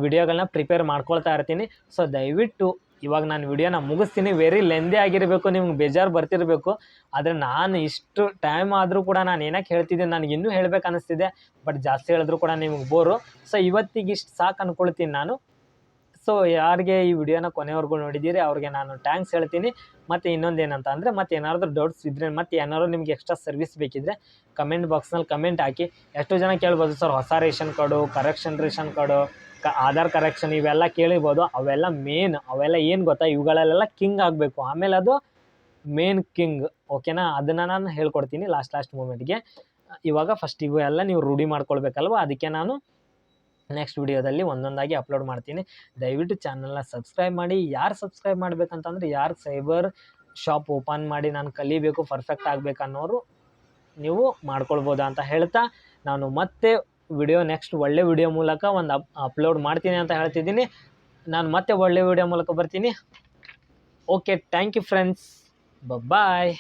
ವಿಡಿಯೋಗಳನ್ನ ಪ್ರಿಪೇರ್ ಮಾಡ್ಕೊಳ್ತಾ ಇರ್ತೀನಿ. ಸೊ ದಯವಿಟ್ಟು ಇವಾಗ ನಾನು ವಿಡಿಯೋನ ಮುಗಿಸ್ತೀನಿ. ವೆರಿ ಲೆಂದಿ ಆಗಿರಬೇಕು, ನಿಮ್ಗೆ ಬೇಜಾರು ಬರ್ತಿರಬೇಕು. ಆದರೆ ನಾನು ಇಷ್ಟು ಟೈಮ್ ಆದರೂ ಕೂಡ ನಾನು ಏನಕ್ಕೆ ಹೇಳ್ತಿದ್ದೀನಿ, ನನಗೆ ಇನ್ನೂ ಹೇಳ್ಬೇಕು ಅನ್ನಿಸ್ತಿದೆ ಬಟ್ ಜಾಸ್ತಿ ಹೇಳಿದ್ರು ಕೂಡ ನಿಮ್ಗೆ ಬೋರು ಸೊ ಇವತ್ತಿಗೆ ಇಷ್ಟು ಸಾಕು ಅಂದ್ಕೊಳ್ತೀನಿ ನಾನು. ಸೊ ಯಾರಿಗೆ ಈ ವಿಡಿಯೋನ ಕೊನೆವರೆಗೂ ನೋಡಿದ್ದೀರಿ, ಅವ್ರಿಗೆ ನಾನು ಟ್ಯಾಂಕ್ಸ್ ಹೇಳ್ತೀನಿ. ಮತ್ತು ಇನ್ನೊಂದು ಏನಂತ ಅಂದರೆ, ಮತ್ತೆ ಏನಾದರೂ ಡೌಟ್ಸ್ ಇದ್ರೆ, ಮತ್ತೆ ಏನಾದ್ರು ನಿಮಗೆ ಎಕ್ಸ್ಟ್ರಾ ಸರ್ವಿಸ್ ಬೇಕಿದ್ರೆ ಕಮೆಂಟ್ ಬಾಕ್ಸ್ನಲ್ಲಿ ಕಮೆಂಟ್ ಹಾಕಿ. ಎಷ್ಟು ಜನ ಕೇಳ್ಬೋದು, ಸರ್, ಹೊಸ ration card correction ration card, ಕ, ಆಧಾರ್ ಕರೆಕ್ಷನ್ ಇವೆಲ್ಲ ಕೇಳಿಬೋದು ಅವೆಲ್ಲ ಮೇನ್ ಅವೆಲ್ಲ ಏನು ಗೊತ್ತಾ? ಇವುಗಳಲ್ಲೆಲ್ಲ ಕಿಂಗ್ ಆಗಬೇಕು. ಆಮೇಲೆ ಅದು ಮೇನ್ ಕಿಂಗ್ ಓಕೆನಾ ಅದನ್ನು ನಾನು ಹೇಳ್ಕೊಡ್ತೀನಿ ಲಾಸ್ಟ್ ಲಾಸ್ಟ್ ಮೂಮೆಂಟ್ಗೆ ಇವಾಗ ಫಸ್ಟ್ ಇವು ಎಲ್ಲ ನೀವು ರೂಢಿ ಮಾಡ್ಕೊಳ್ಬೇಕಲ್ವ? ಅದಕ್ಕೆ ನಾನು ನೆಕ್ಸ್ಟ್ ವಿಡಿಯೋದಲ್ಲಿ ಒಂದೊಂದಾಗಿ ಅಪ್ಲೋಡ್ ಮಾಡ್ತೀನಿ. ದಯವಿಟ್ಟು ಚಾನಲ್ನ ಸಬ್ಸ್ಕ್ರೈಬ್ ಮಾಡಿ. ಯಾರು ಸಬ್ಸ್ಕ್ರೈಬ್ ಮಾಡಬೇಕಂತಂದ್ರೆ ಯಾರು ಸೈಬರ್ ಶಾಪ್ ಓಪನ್ ಮಾಡಿ ನಾನು ಕಲಿಬೇಕು ಪರ್ಫೆಕ್ಟ್ ಆಗಬೇಕು ಅನ್ನೋರು ನೀವು ಮಾಡ್ಕೊಳ್ಬೋದಾ ಅಂತ ಹೇಳ್ತಾ ನಾನು ಮತ್ತೆ ವಿಡಿಯೋ ನೆಕ್ಸ್ಟ್ ಒಳ್ಳೆ ವಿಡಿಯೋ ಮೂಲಕ ಒಂದು ಅಪ್ ಅಪ್ಲೋಡ್ ಮಾಡ್ತೀನಿ ಅಂತ ಹೇಳ್ತಿದ್ದೀನಿ. ನಾನು ಮತ್ತೆ ಒಳ್ಳೆ ವಿಡಿಯೋ ಮೂಲಕ ಬರ್ತೀನಿ. Okay thank you friends bye